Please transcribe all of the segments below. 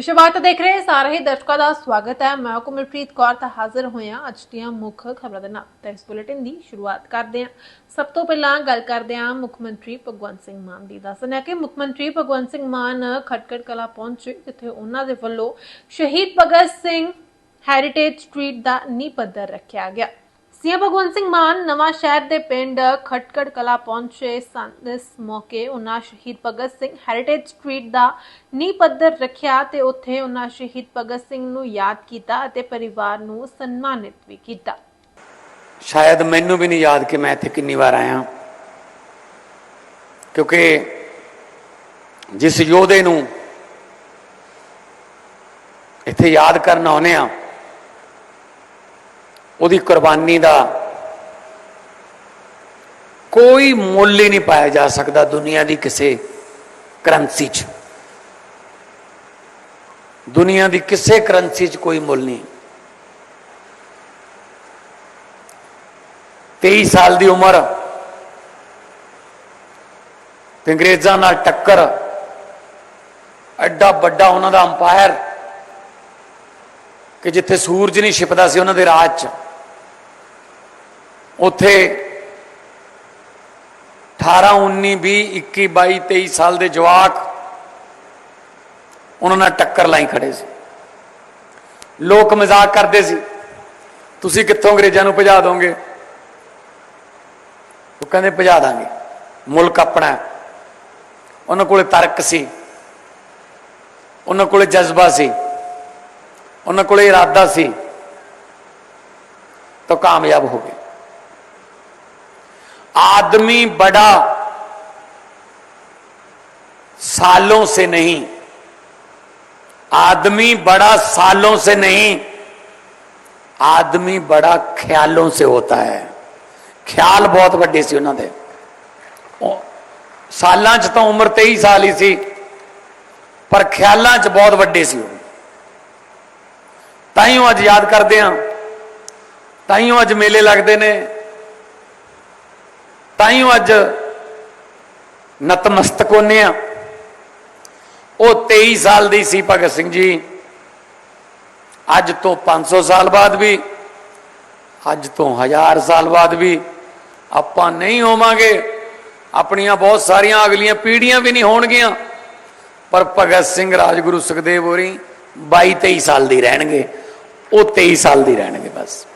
ਵਿਸ਼ਵਾਤ ਦੇਖ ਰਹੇ ਸਾਰੇ ਹੀ ਦਰਸ਼ਕਾਂ ਦਾ ਸਵਾਗਤ ਹੈ। ਮੈਂ ਕੁਮਲਪ੍ਰੀਤ ਕੌਰ ਤਾਂ ਹਾਜ਼ਰ ਹੋਇਆ ਅੱਜ ਦੀਆਂ ਮੁੱਖ ਖਬਰਾਂ ਦੇ ਨਾਲ ਤਾਂ ਇਸ ਬੁਲੇਟਿਨ ਦੀ ਸ਼ੁਰੂਆਤ ਕਰਦੇ ਹਾਂ। ਸਭ ਤੋਂ ਪਹਿਲਾਂ ਗੱਲ ਕਰਦੇ ਹਾਂ ਮੁੱਖ ਮੰਤਰੀ ਭਗਵੰਤ ਸਿੰਘ ਮਾਨ ਦੀ। ਦੱਸਣਾ ਹੈ ਕਿ ਮੁੱਖ ਮੰਤਰੀ ਭਗਵੰਤ ਸਿੰਘ ਮਾਨ ਖਟਕੜ ਕਲਾ ਪਹੁੰਚੇ, ਜਿੱਥੇ ਉਹਨਾਂ ਦੇ ਵੱਲੋਂ ਸ਼ਹੀਦ ਭਗਤ ਸਿੰਘ ਹੈਰੀਟੇਜ ਸਟਰੀਟ ਦਾ ਨੀਂਹ ਪੱਥਰ ਰੱਖਿਆ ਗਿਆ। ਸੀਐਮ ਭਗਵੰਤ ਸਿੰਘ ਮਾਨ ਨਵਾਂ ਸ਼ਹਿਰ ਦੇ ਪਿੰਡ ਖਟਕੜ ਕਲਾ ਪਹੁੰਚੇ ਸਨ। ਇਸ ਮੌਕੇ ਉਹਨਾਂ ਸ਼ਹੀਦ ਭਗਤ ਸਿੰਘ ਹੈਰੀਟੇਜ ਸਟਰੀਟ ਦਾ ਨੀਂਹ ਪੱਥਰ ਰੱਖਿਆ ਤੇ ਉੱਥੇ ਉਹਨਾਂ ਸ਼ਹੀਦ ਭਗਤ ਸਿੰਘ ਨੂੰ ਯਾਦ ਕੀਤਾ ਅਤੇ ਪਰਿਵਾਰ ਨੂੰ ਸਨਮਾਨਿਤ ਵੀ ਕੀਤਾ। ਸ਼ਾਇਦ ਮੈਨੂੰ ਵੀ ਨਹੀਂ ਯਾਦ ਕਿ ਮੈਂ ਇੱਥੇ ਕਿੰਨੀ ਵਾਰ ਆਇਆ ਕਿਉਂਕਿ ਜਿਸ ਯੋਧੇ ਨੂੰ ਇੱਥੇ ਯਾਦ ਕਰਨ ਆਉਨੇ ਆ ਉਹਦੀ ਕੁਰਬਾਨੀ ਦਾ ਕੋਈ ਮੁੱਲ ਹੀ ਨਹੀਂ ਪਾਇਆ ਜਾ ਸਕਦਾ ਦੁਨੀਆ ਦੀ ਕਿਸੇ ਕਰੰਸੀ 'ਚ। ਦੁਨੀਆ ਦੀ ਕਿਸੇ ਕਰੰਸੀ 'ਚ ਕੋਈ ਮੁੱਲ ਨਹੀਂ। 23 ਸਾਲ ਦੀ ਉਮਰ ਤੇ ਅੰਗਰੇਜ਼ਾਂ ਨਾਲ ਟੱਕਰ, ਐਡਾ ਵੱਡਾ ਉਹਨਾਂ ਦਾ ਅੰਪਾਇਰ, ਕਿ ਜਿੱਥੇ ਸੂਰਜ ਨਹੀਂ ਛਿਪਦਾ ਸੀ ਉਹਨਾਂ ਦੇ ਰਾਜ 'ਚ। ਉੱਥੇ 18 19 20 21 22 23 ਸਾਲ ਦੇ ਜਵਾਕ ਉਹਨਾਂ ਨਾਲ ਟੱਕਰ ਲਾਈ ਖੜੇ ਸੀ। ਲੋਕ ਮਜ਼ਾਕ ਕਰਦੇ ਸੀ। ਤੁਸੀਂ ਕਿੱਥੋਂ ਅੰਗਰੇਜ਼ਾਂ ਨੂੰ ਭਜਾ ਦੋਗੇ? ਉਹ ਕਹਿੰਦੇ, ਭਜਾ ਦਾਂਗੇ। ਮੁਲਕ ਆਪਣਾ ਉਹਨਾਂ ਕੋਲੇ ਤਰਕ ਸੀ। ਉਹਨਾਂ ਕੋਲੇ ਜਜ਼ਬਾ ਸੀ। ਉਹਨਾਂ ਕੋਲੇ ਇਰਾਦਾ ਸੀ। ਤਾਂ ਕਾਮਯਾਬ ਹੋ ਗਏ। आदमी बड़ा सालों से नहीं आदमी बड़ा सालों से नहीं आदमी बड़ा ख्यालों से होता है ਖਿਆਲ ਬਹੁਤ ਵੱਡੇ ਸੀ ਉਹਨਾਂ ਦੇ ਉਹ ਸਾਲਾਂ 'ਚ ਤਾਂ ਉਮਰ 23 ਸਾਲ ਹੀ ਸੀ ਪਰ ਖਿਆਲਾਂ 'ਚ ਬਹੁਤ ਵੱਡੇ ਸੀ ਉਹ ਤਾਈਓ ਅੱਜ ਯਾਦ ਕਰਦੇ ਆ ਤਾਈਓ ਅੱਜ ਮੇਲੇ ਲੱਗਦੇ ਨੇ ਤਾਂ ਹੀ ਅੱਜ ਨਤਮਸਤਕ ਹੋਨੇ ਆ। ਉਹ 23 ਸਾਲ ਦੀ ਸੀ ਭਗਤ ਸਿੰਘ ਜੀ। ਅੱਜ ਤੋਂ 500 ਸਾਲ ਬਾਅਦ ਵੀ, ਅੱਜ ਤੋਂ 1000 ਸਾਲ ਬਾਅਦ ਵੀ ਆਪਾਂ ਨਹੀਂ ਹੋਵਾਂਗੇ। ਆਪਣੀਆਂ ਬਹੁਤ ਸਾਰੀਆਂ ਅਗਲੀਆਂ ਪੀੜ੍ਹੀਆਂ ਵੀ ਨਹੀਂ ਹੋਣਗੀਆਂ। ਪਰ ਭਗਤ ਸਿੰਘ ਰਾਜਗੁਰੂ ਸੁਖਦੇਵ ਹੋਰੀ 22 23 ਸਾਲ ਦੀ ਰਹਿਣਗੇ। ਉਹ 23 ਸਾਲ ਦੀ ਰਹਿਣਗੇ ਬਸ।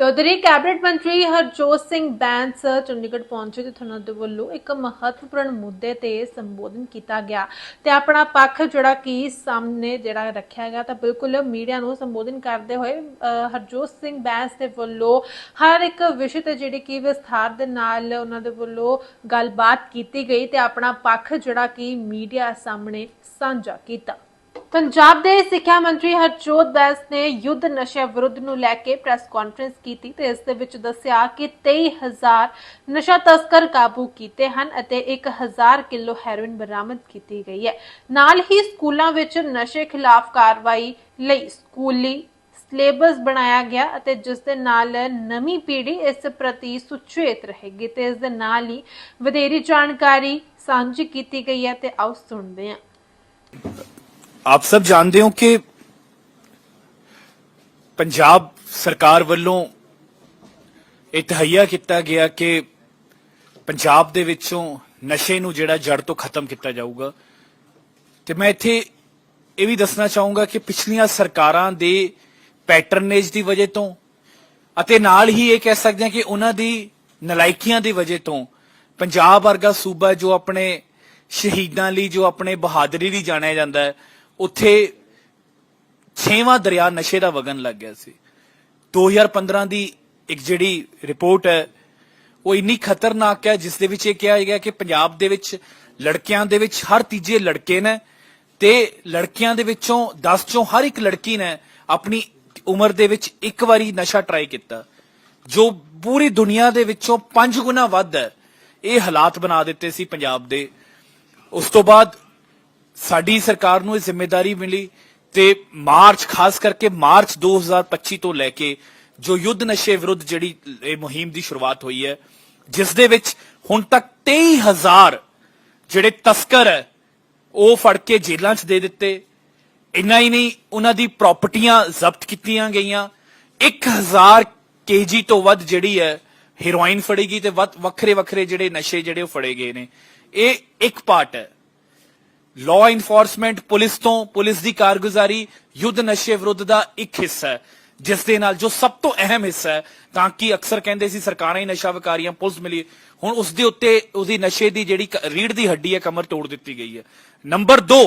ਤਾਂ ਉਧਰ ਕੈਬਨਿਟ ਮੰਤਰੀ ਹਰਜੋਤ ਸਿੰਘ ਬੈਂਸ ਚੰਡੀਗੜ੍ਹ ਪਹੁੰਚੇ ਤੇ ਉਹਨਾਂ ਦੇ ਵੱਲੋਂ ਇੱਕ ਮਹੱਤਵਪੂਰਨ ਮੁੱਦੇ ਤੇ ਸੰਬੋਧਨ ਕੀਤਾ ਗਿਆ ਤੇ ਆਪਣਾ ਪੱਖ ਜਿਹੜਾ ਕਿ ਸਾਹਮਣੇ ਜਿਹੜਾ ਰੱਖਿਆ ਗਿਆ ਤਾਂ ਬਿਲਕੁਲ ਮੀਡੀਆ ਨੂੰ ਸੰਬੋਧਨ ਕਰਦੇ ਹੋਏ ਹਰਜੋਤ ਸਿੰਘ ਬੈਂਸ ਦੇ ਵੱਲੋਂ ਹਰ ਇੱਕ ਵਿਸ਼ੇ ਤੇ ਜਿਹੜੀ ਕਿ ਵਿਸਥਾਰ ਦੇ ਨਾਲ ਉਹਨਾਂ ਦੇ ਵੱਲੋਂ ਗੱਲਬਾਤ ਕੀਤੀ ਗਈ ਤੇ ਆਪਣਾ ਪੱਖ ਜਿਹੜਾ ਕਿ ਮੀਡੀਆ ਸਾਹਮਣੇ ਸਾਂਝਾ ਕੀਤਾ। ਪੰਜਾਬ ਦੇ ਸਿੱਖਿਆ ਮੰਤਰੀ ਹਰਜੋਤ ਬੈਂਸ ਨੇ ਯੁੱਧ ਨਸ਼ੇ ਵਿਰੁੱਧ ਨੂੰ ਲੈ ਕੇ ਪ੍ਰੈਸ ਕਾਨਫਰੰਸ ਕੀਤੀ ਤੇ ਇਸ ਦੇ ਵਿੱਚ ਦੱਸਿਆ ਕਿ 23000 ਨਸ਼ਾ ਤਸਕਰ ਕਾਬੂ ਕੀਤੇ ਹਨ ਅਤੇ 1000 ਕਿਲੋ ਹੈਰੋਇਨ ਬਰਾਮਦ ਕੀਤੀ ਗਈ ਹੈ। ਨਾਲ ਹੀ ਸਕੂਲਾਂ ਵਿੱਚ ਨਸ਼ੇ ਖਿਲਾਫ ਕਾਰਵਾਈ ਲਈ ਸਕੂਲੀ ਸਿਲੇਬਸ ਬਣਾਇਆ ਗਿਆ ਅਤੇ ਜਿਸ ਦੇ ਨਾਲ ਨਵੀਂ ਪੀੜ੍ਹੀ ਇਸ ਪ੍ਰਤੀ ਸੁਚੇਤ ਰਹੇਗੀ ਤੇ ਇਸ ਦੇ ਨਾਲ ਹੀ ਵਧੇਰੀ ਜਾਣਕਾਰੀ ਸਾਂਝੀ ਕੀਤੀ ਗਈ ਹੈ ਤੇ ਆਓ ਸੁਣਦੇ ਹਾਂ। ਆਪ ਸਭ ਜਾਣਦੇ ਹੋ ਕਿ ਪੰਜਾਬ ਸਰਕਾਰ ਵੱਲੋਂ ਇਹ ਤਹਈਆ ਕੀਤਾ ਗਿਆ ਕਿ ਪੰਜਾਬ ਦੇ ਵਿੱਚੋਂ ਨਸ਼ੇ ਨੂੰ ਜਿਹੜਾ ਜੜ ਤੋਂ ਖਤਮ ਕੀਤਾ ਜਾਊਗਾ। ਤੇ ਮੈਂ ਇੱਥੇ ਇਹ ਵੀ ਦੱਸਣਾ ਚਾਹੂੰਗਾ ਕਿ ਪਿਛਲੀਆਂ ਸਰਕਾਰਾਂ ਦੇ ਪੈਟਰਨੇਜ ਦੀ ਵਜ੍ਹਾ ਤੋਂ ਅਤੇ ਨਾਲ ਹੀ ਇਹ ਕਹਿ ਸਕਦੇ ਹਾਂ ਕਿ ਉਹਨਾਂ ਦੀ ਨਲਾਇਕੀਆਂ ਦੀ ਵਜ੍ਹਾ ਤੋਂ ਪੰਜਾਬ ਵਰਗਾ ਸੂਬਾ ਜੋ ਆਪਣੇ ਸ਼ਹੀਦਾਂ ਲਈ, ਜੋ ਆਪਣੇ ਬਹਾਦਰੀ ਲਈ ਜਾਣਿਆ ਜਾਂਦਾ ਹੈ ਉੱਥੇ ਛੇਵਾਂ ਦਰਿਆ ਨਸ਼ੇ ਦਾ ਵਗਣ ਲੱਗ ਗਿਆ ਸੀ। 2015 ਦੀ ਇੱਕ ਜਿਹੜੀ ਰਿਪੋਰਟ ਹੈ, ਉਹ ਇੰਨੀ ਖਤਰਨਾਕ ਹੈ, ਜਿਸ ਦੇ ਵਿੱਚ ਇਹ ਕਿਹਾ ਗਿਆ ਕਿ ਪੰਜਾਬ ਦੇ ਵਿੱਚ ਲੜਕਿਆਂ ਦੇ ਵਿੱਚ ਹਰ ਤੀਜੇ ਲੜਕੇ ਨੇ ਤੇ ਲੜਕੀਆਂ ਦੇ ਵਿੱਚੋਂ 10 ਚੋਂ ਹਰ ਇੱਕ ਲੜਕੀ ਨੇ ਆਪਣੀ ਉਮਰ ਦੇ ਵਿੱਚ ਇੱਕ ਵਾਰੀ ਨਸ਼ਾ ਟਰਾਈ ਕੀਤਾ। ਜੋ ਪੂਰੀ ਦੁਨੀਆ ਦੇ ਵਿੱਚੋਂ 5 ਗੁਣਾ ਵੱਧ ਹੈ, ਇਹ ਹਾਲਾਤ ਬਣਾ ਦਿੱਤੇ ਸੀ ਪੰਜਾਬ ਦੇ। ਉਸ ਤੋਂ ਬਾਅਦ ਸਾਡੀ ਸਰਕਾਰ ਨੂੰ ਇਹ ਜ਼ਿੰਮੇਵਾਰੀ ਮਿਲੀ ਤੇ ਮਾਰਚ, ਖਾਸ ਕਰਕੇ ਮਾਰਚ 2025 ਤੋਂ ਲੈ ਕੇ ਜੋ ਯੁੱਧ ਨਸ਼ੇ ਵਿਰੁੱਧ ਜਿਹੜੀ ਇਹ ਮੁਹਿੰਮ ਦੀ ਸ਼ੁਰੂਆਤ ਹੋਈ ਹੈ, ਜਿਸ ਦੇ ਵਿੱਚ ਹੁਣ ਤੱਕ 23000 ਜਿਹੜੇ ਤਸਕਰ ਹੈ, ਉਹ ਫੜ ਕੇ ਜੇਲ੍ਹਾਂ 'ਚ ਦੇ ਦਿੱਤੇ। ਇੰਨਾ ਹੀ ਨਹੀਂ, ਉਹਨਾਂ ਦੀ ਪ੍ਰਾਪਰਟੀਆਂ ਜ਼ਬਤ ਕੀਤੀਆਂ ਗਈਆਂ। 1000 ਕੇਜੀ ਤੋਂ ਵੱਧ ਜਿਹੜੀ ਹੈ, ਹੈਰੋਇਨ ਫੜੀ ਗਈ ਤੇ ਵੱਖਰੇ ਵੱਖਰੇ ਜਿਹੜੇ ਨਸ਼ੇ ਜਿਹੜੇ ਉਹ ਫੜੇ ਗਏ ਨੇ। ਇਹ ਇੱਕ ਪਾਰਟ ਹੈ। ਲਾਅ ਇਨਫੋਰਸਮੈਂਟ ਪੁਲਿਸ ਤੋਂ ਪੁਲਿਸ ਦੀ ਕਾਰਗੁਜ਼ਾਰੀ ਯੁੱਧ ਨਸ਼ੇ ਵਿਰੁੱਧ ਦਾ ਇੱਕ ਹਿੱਸਾ ਹੈ, ਜਿਸ ਦੇ ਨਾਲ ਜੋ ਸਭ ਤੋਂ ਅਹਿਮ ਹਿੱਸਾ ਹੈ, ਤਾਂ ਕਿ ਅਕਸਰ ਕਹਿੰਦੇ ਸੀ ਸਰਕਾਰਾਂ ਹੀ ਨਸ਼ਾ ਵਿਕਾਰੀਆਂ, ਪੁਲਿਸ ਮਿਲੀ। ਹੁਣ ਉਸ ਦੇ ਉੱਤੇ ਉਹਦੀ ਨਸ਼ੇ ਦੀ ਜਿਹੜੀ ਰੀੜ ਦੀ ਹੱਡੀ ਹੈ, ਕਮਰ ਤੋੜ ਦਿੱਤੀ ਗਈ ਹੈ। Number 2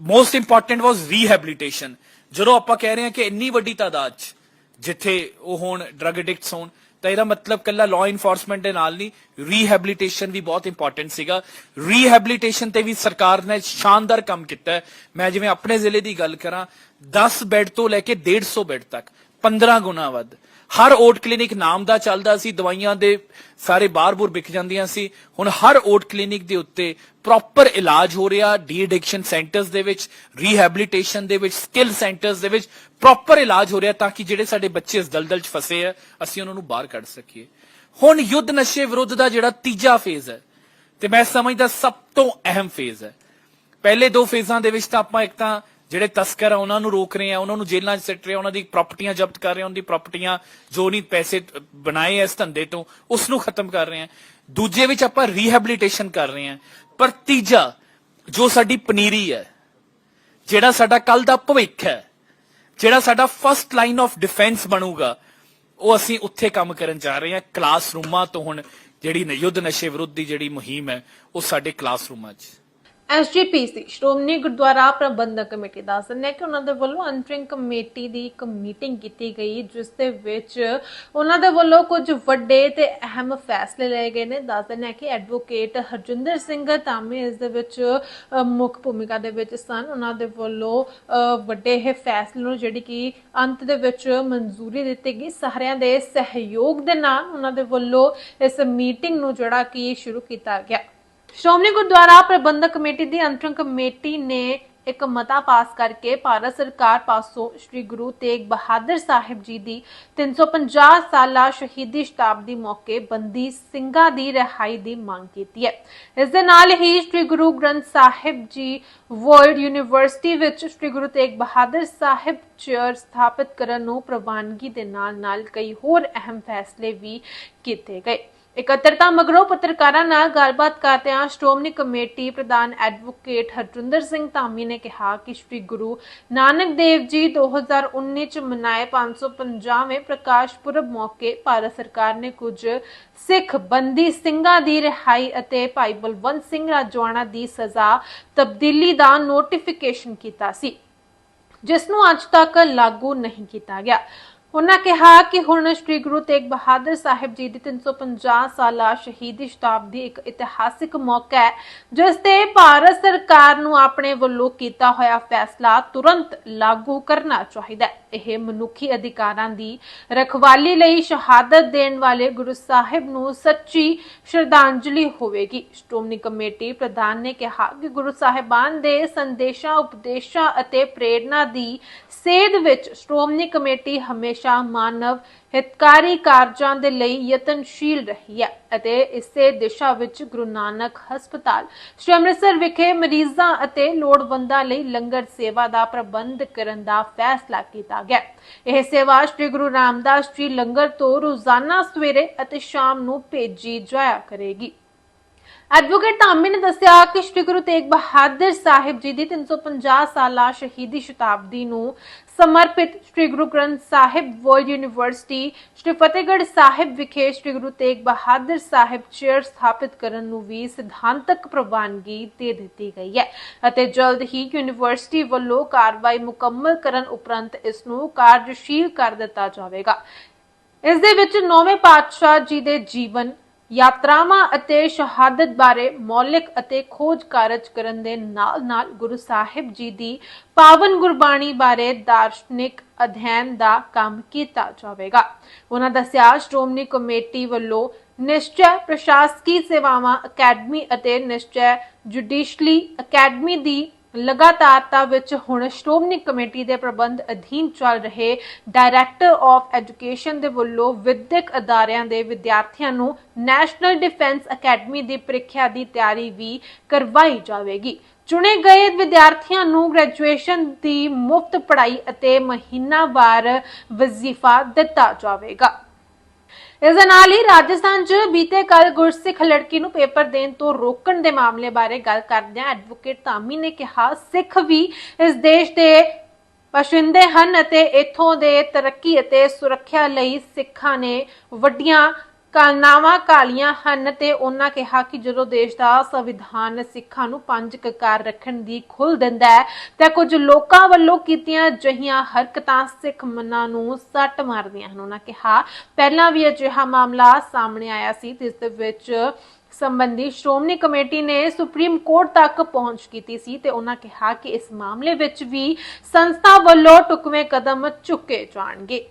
most important was rehabilitation ਜਦੋਂ ਆਪਾਂ ਕਹਿ ਰਹੇ ਹਾਂ ਕਿ ਇੰਨੀ ਵੱਡੀ ਤਾਦਾਦ 'ਚ, ਜਿੱਥੇ ਉਹ ਹੋਣ ਡਰਗ ਐਡਿਕਟਸ ਹੋਣ ਤਾਂ ਇਹਦਾ ਮਤਲਬ ਕੱਲਾ ਲਾਅ ਇਨਫੋਰਸਮੈਂਟ ਦੇ ਨਾਲ ਨਹੀਂ ਰੀਹੈਬਿਲਿਟੇਸ਼ਨ ਵੀ ਬਹੁਤ ਇੰਪੋਰਟੈਂਟ ਸੀਗਾ। ਰੀਹੈਬਿਲਿਟੇਸ਼ਨ ਤੇ ਵੀ ਸਰਕਾਰ ਨੇ ਸ਼ਾਨਦਾਰ ਕੰਮ ਕੀਤਾ ਮੈਂ ਜਿਵੇਂ ਆਪਣੇ ਜ਼ਿਲ੍ਹੇ ਦੀ ਗੱਲ ਕਰਾਂ 10 ਬੈੱਡ ਤੋਂ ਲੈ ਕੇ 150 ਬੈੱਡ ਤੱਕ 15 ਗੁਣਾ ਵੱਧ। ਹਰ ਓਟ ਕਲੀਨਿਕ ਨਾਮ ਦਾ ਚੱਲਦਾ ਸੀ, ਦਵਾਈਆਂ ਦੇ ਸਾਰੇ ਬਾਹਰ-ਬੂਰ ਵਿਕ ਜਾਂਦੀਆਂ ਸੀ। ਹੁਣ ਹਰ ਓਟ ਕਲੀਨਿਕ ਦੇ ਉੱਤੇ ਪ੍ਰੋਪਰ ਇਲਾਜ ਹੋ ਰਿਹਾ ਡੀ ਐਡਿਕਸ਼ਨ ਸੈਂਟਰਸ ਦੇ ਵਿੱਚ ਰੀਹੈਬਿਲਿਟੇਸ਼ਨ ਦੇ ਵਿੱਚ ਸਕਿੱਲ ਸੈਂਟਰਸ ਦੇ ਵਿੱਚ ਪ੍ਰੋਪਰ ਇਲਾਜ ਹੋ ਰਿਹਾ ਤਾਂ ਕਿ ਜਿਹੜੇ ਸਾਡੇ ਬੱਚੇ ਇਸ ਦਲਦਲ 'ਚ ਫਸੇ ਆ, ਅਸੀਂ ਉਹਨਾਂ ਨੂੰ ਬਾਹਰ ਕੱਢ ਸਕੀਏ। ਹੁਣ ਯੁੱਧ ਨਸ਼ੇ ਵਿਰੁੱਧ ਦਾ ਜਿਹੜਾ ਤੀਜਾ ਫੇਜ਼ ਹੈ, ਤੇ ਮੈਂ ਸਮਝਦਾ ਸਭ ਤੋਂ ਅਹਿਮ ਫੇਜ਼ ਹੈ। ਪਹਿਲੇ ਦੋ ਫੇਜ਼ਾਂ ਦੇ ਵਿੱਚ ਤਾਂ ਆਪਾਂ ਇੱਕ ਤਾਂ ਜਿਹੜੇ ਤਸਕਰ ਆ, ਉਹਨਾਂ ਨੂੰ ਰੋਕ ਰਹੇ ਆ, ਉਹਨਾਂ ਨੂੰ ਜੇਲ੍ਹਾਂ 'ਚ ਸਿੱਟ ਰਹੇ ਆ, ਉਹਨਾਂ ਦੀ ਪ੍ਰਾਪਰਟੀਆਂ ਜ਼ਬਤ ਕਰ ਰਹੇ ਆ ਉਹਨਾਂ ਦੀ ਪ੍ਰਾਪਰਟੀਆਂ ਜੋ ਨਹੀਂ ਪੈਸੇ ਬਣਾਏ ਐ ਇਸ ਧੰਦੇ ਤੋਂ, ਉਸ ਨੂੰ ਖਤਮ ਕਰ ਰਹੇ ਆ। ਦੂਜੇ ਵਿੱਚ ਆਪਾਂ ਰੀਹੈਬਿਲਿਟੇਸ਼ਨ ਕਰ ਰਹੇ ਆ। ਪਰ ਤੀਜਾ, ਜੋ ਸਾਡੀ ਪਨੀਰੀ ਹੈ, ਜਿਹੜਾ ਸਾਡਾ ਕੱਲ ਦਾ ਭਵਿੱਖ ਹੈ, ਜਿਹੜਾ ਸਾਡਾ ਫਰਸਟ ਲਾਈਨ ਆਫ ਡਿਫੈਂਸ ਬਣੂਗਾ, ਉਹ ਅਸੀਂ ਉੱਥੇ ਕੰਮ ਕਰਨ ਜਾ ਰਹੇ ਹਾਂ ਕਲਾਸਰੂਮਾਂ ਤੋਂ ਹੁਣ ਜਿਹੜੀ ਯੁੱਧ ਨਸ਼ੇ ਵਿਰੁੱਧ ਦੀ ਜਿਹੜੀ ਮੁਹਿੰਮ ਹੈ, ਉਹ ਸਾਡੇ ਕਲਾਸਰੂਮਾਂ 'ਚ। ਐਸਜੀਪੀਸੀ ਸ਼੍ਰੋਮਣੀ ਗੁਰਦੁਆਰਾ ਪ੍ਰਬੰਧਕ ਕਮੇਟੀ ਦਾ ਹੈ ਕਿ ਉਹਨਾਂ ਦੇ ਵੱਲੋਂ ਅੰਤਰਿੰਗ ਕਮੇਟੀ ਦੀ ਇੱਕ ਮੀਟਿੰਗ ਕੀਤੀ ਗਈ, ਜਿਸ ਦੇ ਵਿੱਚ ਉਹਨਾਂ ਦੇ ਵੱਲੋਂ ਕੁਝ ਵੱਡੇ ਤੇ ਅਹਿਮ ਫੈਸਲੇ ਲਏ ਗਏ ਨੇ। ਦੱਸ ਦਿੰਦੇ ਕਿ ਐਡਵੋਕੇਟ ਹਰਜਿੰਦਰ ਸਿੰਘ ਧਾਮੀ ਇਸ ਦੇ ਵਿੱਚ ਮੁੱਖ ਭੂਮਿਕਾ ਦੇ ਵਿੱਚ ਸਨ। ਉਹਨਾਂ ਦੇ ਵੱਲੋਂ ਵੱਡੇ ਇਹ ਫੈਸਲੇ ਨੂੰ ਜਿਹੜੀ ਕਿ ਅੰਤ ਦੇ ਵਿੱਚ ਮਨਜ਼ੂਰੀ ਦਿੱਤੀ ਗਈ। ਸਾਰਿਆਂ ਦੇ ਸਹਿਯੋਗ ਦੇ ਨਾਲ ਉਹਨਾਂ ਦੇ ਵੱਲੋਂ ਇਸ ਮੀਟਿੰਗ ਨੂੰ ਜਿਹੜਾ ਕਿ ਸ਼ੁਰੂ ਕੀਤਾ ਗਿਆ। ਸ਼੍ਰੋਮਣੀ ਗੁਰਦੁਆਰਾ ਪ੍ਰਬੰਧਕ ਕਮੇਟੀ ਦੀ ਅੰਤਰਿਮ ਕਮੇਟੀ ਨੇ ਇੱਕ ਮਤਾ ਪਾਸ ਕਰਕੇ ਭਾਰਤ ਸਰਕਾਰ ਪਾਸੋਂ ਸ੍ਰੀ ਗੁਰੂ ਤੇਗ ਬਹਾਦਰ ਸਾਹਿਬ ਜੀ ਦੀ 350 ਸਾਲਾ ਸ਼ਹੀਦੀ ਸ਼ਤਾਬਦੀ ਮੌਕੇ ਬੰਦੀ ਸਿੰਘਾਂ ਦੀ ਰਿਹਾਈ ਦੀ ਮੰਗ ਕੀਤੀ ਹੈ। ਇਸ ਦੇ ਨਾਲ ਹੀ ਸ੍ਰੀ ਗੁਰੂ ਗ੍ਰੰਥ ਸਾਹਿਬ ਜੀ ਵਰਲਡ ਯੂਨੀਵਰਸਿਟੀ ਵਿੱਚ ਸ੍ਰੀ ਗੁਰੂ ਤੇਗ ਬਹਾਦਰ ਸਾਹਿਬ ਚੇਅਰ ਸਥਾਪਿਤ ਕਰਨ ਨੂੰ ਪ੍ਰਵਾਨਗੀ ਦੇ ਨਾਲ-ਨਾਲ ਕਈ ਹੋਰ ਅਹਿਮ ਫੈਸਲੇ ਵੀ ਕੀਤੇ ਗਏ। ਇਕੱਤਰਤਾ ਮਗਰੋਂ ਪੱਤਰਕਾਰਾਂ ਨਾਲ ਗੱਲਬਾਤ ਕਰਦਿਆਂ ਸ਼੍ਰੋਮਣੀ ਕਮੇਟੀ ਪ੍ਰਧਾਨ ਐਡਵੋਕੇਟ ਹਰਜਿੰਦਰ ਸਿੰਘ ਧਾਮੀ ਨੇ ਕਿਹਾ ਕਿ ਸ੍ਰੀ ਗੁਰੂ ਨਾਨਕ ਦੇਵ ਜੀ 2019 ਚ ਮਨਾਏ 550ਵੇਂ ਪ੍ਰਕਾਸ਼ ਪੁਰਬ ਮੌਕੇ ਭਾਰਤ ਸਰਕਾਰ ਨੇ ਕੁਝ ਸਿੱਖ ਬੰਦੀ ਸਿੰਘਾਂ ਦੀ ਰਿਹਾਈ ਅਤੇ ਭਾਈ ਬਲਵੰਤ ਸਿੰਘ ਰਾਜਵਾਨਾ ਦੀ ਸਜ਼ਾ ਤਬਦੀਲੀ ਦਾ ਨੋਟੀਫਿਕੇਸ਼ਨ ਕੀਤਾ ਸੀ, ਜਿਸ ਨੂੰ ਅੱਜ ਤੱਕ ਲਾਗੂ ਨਹੀਂ ਕੀਤਾ ਗਿਆ। ਉਹਨਾਂ ਕਿਹਾ ਕਿ ਹੁਣ ਸ੍ਰੀ ਗੁਰੂ ਤੇਗ ਬਹਾਦਰ ਸਾਹਿਬ ਜੀ ਦੀ 350 ਸਾਲਾ ਸ਼ਹੀਦੀ ਸ਼ਤਾਬਦੀ ਇੱਕ ਇਤਿਹਾਸਿਕ ਮੌਕਾ ਹੈ, ਜਿਸ ਤੇ ਭਾਰਤ ਸਰਕਾਰ ਨੂੰ ਆਪਣੇ ਵੱਲੋਂ ਕੀਤਾ ਹੋਇਆ ਫੈਸਲਾ ਤੁਰੰਤ ਲਾਗੂ ਕਰਨਾ ਚਾਹੀਦਾ ਹੈ। ਇਹ ਮਨੁੱਖੀ ਅਧਿਕਾਰਾਂ ਦੀ ਰਖਵਾਲੀ ਲਈ ਸ਼ਹਾਦਤ ਦੇਣ ਵਾਲੇ ਗੁਰੂ ਸਾਹਿਬ ਨੂੰ ਸੱਚੀ ਸ਼ਰਧਾਂਜਲੀ ਹੋਵੇਗੀ। ਸ਼੍ਰੋਮਣੀ ਕਮੇਟੀ ਪ੍ਰਧਾਨ ਨੇ ਕਿਹਾ ਕਿ ਗੁਰੂ ਸਾਹਿਬਾਨ ਦੇ ਸੰਦੇਸ਼ਾਂ, ਉਪਦੇਸ਼ਾਂ ਅਤੇ ਪ੍ਰੇਰਣਾ ਦੀ ਸੇਧ ਵਿੱਚ ਸ਼੍ਰੋਮਣੀ ਕਮੇਟੀ ਹਮੇਸ਼ਾ ਮਾਨਵ ਹਿਤਕਾਰੀ ਕਾਰਜਾਂ ਦੇ ਲਈ ਯਤਨਸ਼ੀਲ ਰਹੀ ਹੈ ਅਤੇ ਇਸੇ ਦਿਸ਼ਾ ਵਿੱਚ ਗੁਰੂ ਨਾਨਕ ਹਸਪਤਾਲ, ਸ਼੍ਰੀ ਅੰਮ੍ਰਿਤਸਰ ਵਿਖੇ ਮਰੀਜ਼ਾਂ ਅਤੇ ਲੋੜਵੰਦਾਂ ਲਈ ਲੰਗਰ ਸੇਵਾ ਦਾ ਪ੍ਰਬੰਧ ਕਰਨ ਦਾ ਫੈਸਲਾ ਕੀਤਾ ਗਿਆ। ਇਹ ਸੇਵਾ ਸ਼੍ਰੀ ਗੁਰੂ ਰਾਮਦਾਸ ਜੀ ਲੰਗਰ ਤੋਂ ਰੋਜ਼ਾਨਾ ਸਵੇਰੇ ਅਤੇ ਸ਼ਾਮ ਨੂੰ ਭੇਜੀ ਜਾਇਆ ਕਰੇਗੀ। ਐਡਵੋਕੇਟ ਧਾਮੀ ਨੇ ਦੱਸਿਆ ਕਿ ਸ੍ਰੀ ਗੁਰੂ ਤੇਗ ਬਹਾਦਰ ਸਾਹਿਬ ਜੀ ਦੀ 350 ਸਾਲਾ ਸ਼ਹੀਦੀ ਸ਼ਤਾਬਦੀ ਨੂੰ ਸਮਰਪਿਤ ਸ੍ਰੀ ਗੁਰੂ ਗ੍ਰੰਥ ਸਾਹਿਬ ਵਰਲਡ ਯੂਨੀਵਰਸਿਟੀ, ਸ੍ਰੀ ਫਤਿਹਗੜ੍ਹ ਸਾਹਿਬ ਵਿਖੇ ਸ੍ਰੀ ਗੁਰੂ ਤੇਗ ਬਹਾਦਰ ਸਾਹਿਬ ਚੇਅਰ ਸਥਾਪਿਤ ਕਰਨ ਨੂੰ ਵੀ ਸਿਧਾਂਤਕ ਪ੍ਰਵਾਨਗੀ ਦੇ ਦਿੱਤੀ ਗਈ ਹੈ ਅਤੇ ਜਲਦ ਹੀ ਯੂਨੀਵਰਸਿਟੀ ਵੱਲੋਂ ਕਾਰਵਾਈ ਮੁਕੰਮਲ ਕਰਨ ਉਪਰੰਤ ਇਸ ਨੂੰ ਕਾਰਜਸ਼ੀਲ ਕਰ ਦਿੱਤਾ ਜਾਵੇਗਾ। ਇਸ ਦੇ ਵਿੱਚ ਨੌਵੇਂ ਪਾਤਸ਼ਾਹ ਜੀ ਦੇ ਜੀਵਨ ਯਾਤਰਾਵਾਂ ਅਤੇ ਸ਼ਹਾਦਤ ਬਾਰੇ ਮੌਲਿਕ ਅਤੇ ਖੋਜ ਕਾਰਜ ਕਰਨ ਦੇ ਨਾਲ-ਨਾਲ ਗੁਰੂ ਸਾਹਿਬ ਜੀ ਦੀ ਪਾਵਨ ਗੁਰਬਾਣੀ ਬਾਰੇ ਦਾਰਸ਼ਨਿਕ ਅਧਿਐਨ ਦਾ ਕੰਮ ਕੀਤਾ ਜਾਵੇਗਾ। ਉਹਨਾਂ ਦੱਸਿਆ, ਸ਼੍ਰੋਮਣੀ ਕਮੇਟੀ ਵੱਲੋਂ ਨਿਸ਼ਚੈ ਪ੍ਰਸ਼ਾਸਕੀ ਸੇਵਾਵਾਂ, ਅਕੈਡਮੀ ਅਤੇ ਨਿਸ਼ਚੈ ਜੁਡੀਸ਼ਲੀ ਅਕੈਡਮੀ ਦੀ ਲਗਾਤਾਰਤਾ ਵਿੱਚ ਹੁਣ ਸ਼੍ਰੋਮਣੀ ਕਮੇਟੀ ਦੇ ਪ੍ਰਬੰਧ ਅਧੀਨ ਚੱਲ ਰਹੇ ਡਾਇਰੈਕਟਰ ਆਫ ਐਜੂਕੇਸ਼ਨ ਦੇ ਵੱਲੋਂ ਵਿਦਿਅਕ ਅਦਾਰਿਆਂ ਦੇ ਵਿਦਿਆਰਥੀਆਂ ਨੂੰ ਨੈਸ਼ਨਲ ਡਿਫੈਂਸ ਅਕੈਡਮੀ ਦੀ ਪ੍ਰੀਖਿਆ ਦੀ ਤਿਆਰੀ ਵੀ ਕਰਵਾਈ ਜਾਵੇਗੀ। ਚੁਣੇ ਗਏ ਵਿਦਿਆਰਥੀਆਂ ਨੂੰ ਗ੍ਰੈਜੂਏਸ਼ਨ ਦੀ ਮੁਫਤ ਪੜ੍ਹਾਈ ਅਤੇ ਮਹੀਨਾਵਾਰ ਵਜ਼ੀਫਾ ਦਿੱਤਾ ਜਾਵੇਗਾ। ਇਸ ਦੇ ਨਾਲ ਹੀ ਰਾਜਸਥਾਨ 'ਚ ਬੀਤੇ ਕੱਲ ਗੁਰਸਿੱਖ ਲੜਕੀ ਨੂੰ ਪੇਪਰ ਦੇਣ ਤੋਂ ਰੋਕਣ ਦੇ ਮਾਮਲੇ ਬਾਰੇ ਗੱਲ ਕਰਦਿਆਂ ਐਡਵੋਕੇਟ ਧਾਮੀ ਨੇ ਕਿਹਾ, ਸਿੱਖ ਵੀ ਇਸ ਦੇਸ਼ ਦੇ ਪਸ਼ਿੰਦੇ ਹਨ ਅਤੇ ਇਥੋਂ ਦੇ ਤਰੱਕੀ ਅਤੇ ਸੁਰੱਖਿਆ ਲਈ ਸਿੱਖਾਂ ਨੇ ਵੱਡੀਆਂ ਕਾਲਨਾਵਾਂ ਕਾਲੀਆਂ ਹਨ ਤੇ ਉਹਨਾਂ ਕਿਹਾ ਕਿ ਜਦੋਂ ਦੇਸ਼ ਦਾ ਸੰਵਿਧਾਨ ਸਿੱਖਾਂ ਨੂੰ ਪੰਜ ਕਕਾਰ ਰੱਖਣ ਦੀ ਖੁੱਲ ਦਿੰਦਾ ਹੈ, ਤਾਂ ਕੁਝ ਲੋਕਾਂ ਵੱਲੋਂ ਕੀਤੀਆਂ ਜਹੀਆਂ ਹਰਕਤਾਂ ਸਿੱਖ ਮਨਾਂ ਨੂੰ ਸੱਟ ਮਾਰਦੀਆਂ ਹਨ। ਉਹਨਾਂ ਕਿਹਾ, ਪਹਿਲਾਂ ਵੀ ਅਜਿਹਾ ਮਾਮਲਾ ਸਾਹਮਣੇ ਆਇਆ ਸੀ, ਜਿਸ ਦੇ ਵਿੱਚ ਸੰਬੰਧੀ ਸ਼੍ਰੋਮਣੀ ਕਮੇਟੀ ਨੇ ਸੁਪਰੀਮ ਕੋਰਟ ਤੱਕ ਪਹੁੰਚ ਕੀਤੀ ਸੀ ਤੇ ਉਹਨਾਂ ਕਿਹਾ ਕਿ ਇਸ ਮਾਮਲੇ ਵਿੱਚ ਵੀ ਸੰਸਥਾ ਵੱਲੋਂ ਟੁਕਵੇਂ ਕਦਮ ਚੁੱਕੇ ਜਾਣਗੇ।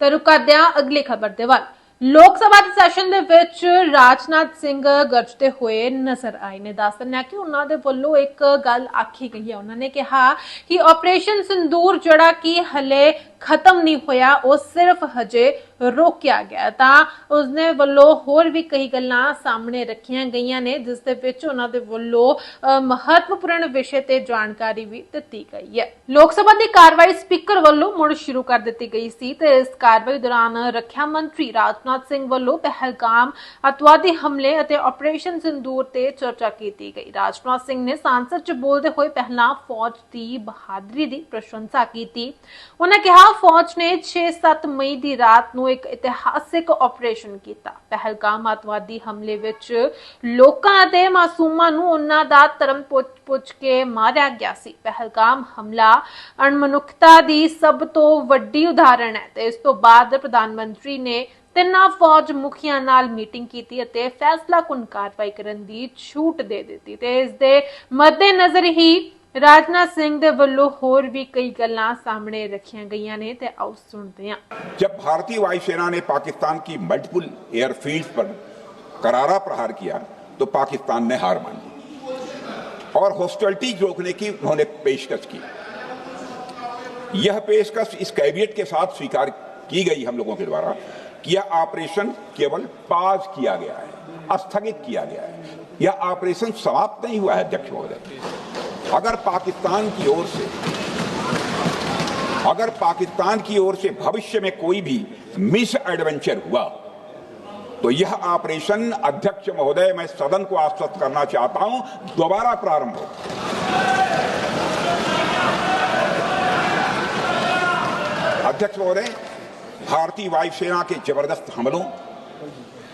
ਤੇ ਰੁਕ ਅਗਲੀ ਖਬਰ ਦੇ ਵੱਲ। ਲੋਕ ਸਭਾ ਦੇ ਸੈਸ਼ਨ ਦੇ ਵਿੱਚ ਰਾਜਨਾਥ ਸਿੰਘ ਗਰਜਦੇ ਹੋਏ ਨਜ਼ਰ ਆਏ ਨੇ। ਦੱਸ ਦੱਸਣਾ ਕਿ ਉਹਨਾਂ ਦੇ ਵੱਲੋਂ ਇੱਕ ਗੱਲ ਆਖੀ ਗਈ ਹੈ। ਉਹਨਾਂ ਨੇ ਕਿਹਾ ਕਿ ਆਪਰੇਸ਼ਨ ਸਿੰਦੂਰ ਜਿਹੜਾ ਕਿ ਹਲੇ ਖਤਮ ਨਹੀਂ ਹੋਇਆ, ਉਹ ਸਿਰਫ ਹਜੇ ਰੋਕਿਆ ਗਿਆ ਤਾਂ ਉਸਨੇ ਵੱਲੋਂ ਹੋਰ ਵੀ ਕਈ ਗੱਲਾਂ ਸਾਹਮਣੇ ਰੱਖੀਆਂ ਗਈਆਂ ਨੇ, ਜਿਸ ਦੇ ਵਿੱਚ ਉਹਨਾਂ ਦੇ ਵੱਲੋਂ ਮਹੱਤਵਪੂਰਨ ਵਿਸ਼ੇ ਤੇ ਜਾਣਕਾਰੀ ਵੀ ਦਿੱਤੀ ਗਈ ਹੈ। ਲੋਕ ਸਭਾ ਦੀ ਕਾਰਵਾਈ ਸਪੀਕਰ ਵੱਲੋਂ ਮੁੜ ਸ਼ੁਰੂ ਕਰ ਦਿੱਤੀ ਗਈ ਸੀ ਤੇ ਇਸ ਕਾਰਵਾਈ ਦੌਰਾਨ ਰੱਖਿਆ ਮੰਤਰੀ ਰਾਜਨਾਥ ਸਿੰਘ ਵੱਲੋਂ ਪਹਿਲਗਾਮ ਅਤਵਾਦੀ ਹਮਲੇ ਅਤੇ ਆਪਰੇਸ਼ਨ ਸਿੰਦੂਰ ਤੇ ਚਰਚਾ ਕੀਤੀ ਗਈ। ਰਾਜਨਾਥ ਸਿੰਘ ਨੇ ਸੰਸਦ 'ਚ ਬੋਲਦੇ ਹੋਏ ਪਹਿਲਾਂ ਫੌਜ ਦੀ ਬਹਾਦਰੀ ਦੀ ਪ੍ਰਸ਼ੰਸਾ ਕੀਤੀ। ਉਹਨਾਂ ਕਿਹਾ ਫੌਜ ਨੇ 6-7 ਮਈ ਦੀ ਰਾਤ ਨੂੰ ਇੱਕ ਇਤਿਹਾਸਿਕ ਆਪਰੇਸ਼ਨ ਕੀਤਾ। ਪਹਿਲਗਾਮ ਅਤਵਾਦੀ ਹਮਲੇ ਵਿੱਚ ਲੋਕਾਂ ਅਤੇ ਮਾਸੂਮਾਂ ਨੂੰ ਉਹਨਾਂ ਦਾ ਧਰਮ ਪੁੱਛ-ਪੁੱਛ ਕੇ ਮਾਰਿਆ ਗਿਆ ਸੀ। ਪਹਿਲਗਾਮ ਹਮਲਾ ਅਣਮਨੁੱਖਤਾ ਦੀ ਸਭ ਤੋਂ ਵੱਡੀ ਉਦਾਹਰਣ ਹੈ ਤੇ ਇਸ ਤੋਂ ਬਾਅਦ ਪ੍ਰਧਾਨ ਮੰਤਰੀ ਨੇ ਤਿੰਨਾਂ ਫੌਜ ਮੁਖੀਆਂ ਨਾਲ ਮੀਟਿੰਗ ਕੀਤੀ ਅਤੇ ਫੈਸਲਾ ਕੁਨ ਕਾਰਵਾਈ ਕਰਨ ਦੀ ਛੂਟ ਦੇ ਦਿੱਤੀ ਤੇ ਇਸ ਦੇ ਮੱਦੇਨਜ਼ਰ ਹੀ ਰਾਜਨਾਥ ਸਿੰਘ ਦੇ ਵੱਲੋਂ ਹੋਰ ਵੀ ਕਈ ਗੱਲਾਂ ਸਾਹਮਣੇ ਰੱਖੀਆਂ ਗਈਆਂ ਨੇ ਤੇ ਆਓ ਸੁਣਦੇ ਹਾਂ जब भारतीय वायुसेना ने पाकिस्तान की मल्टीपल एयरफील्ड्स पर करारा प्रहार किया तो पाकिस्तान ने हार मानी और हॉस्टिलिटी रोकने की उन्होंने पेशकश की यह पेशकश इस कैबिनेट के साथ स्वीकार की गई हम लोगों के द्वारा कि यह ऑपरेशन केवल पाज किया गया है स्थगित किया गया है यह ऑपरेशन समाप्त नहीं हुआ है अध्यक्ष महोदय अगर पाकिस्तान की ओर से, अगर पाकिस्तान की ओर से भविष्य में कोई भी मिस एडवेंचर हुआ तो यह ऑपरेशन अध्यक्ष महोदय, मैं सदन को आश्वस्त करना चाहता हूँ, दोबारा प्रारंभ हो। अध्यक्ष महोदय, भारतीय वायुसेना के ज़बरदस्त हमलों,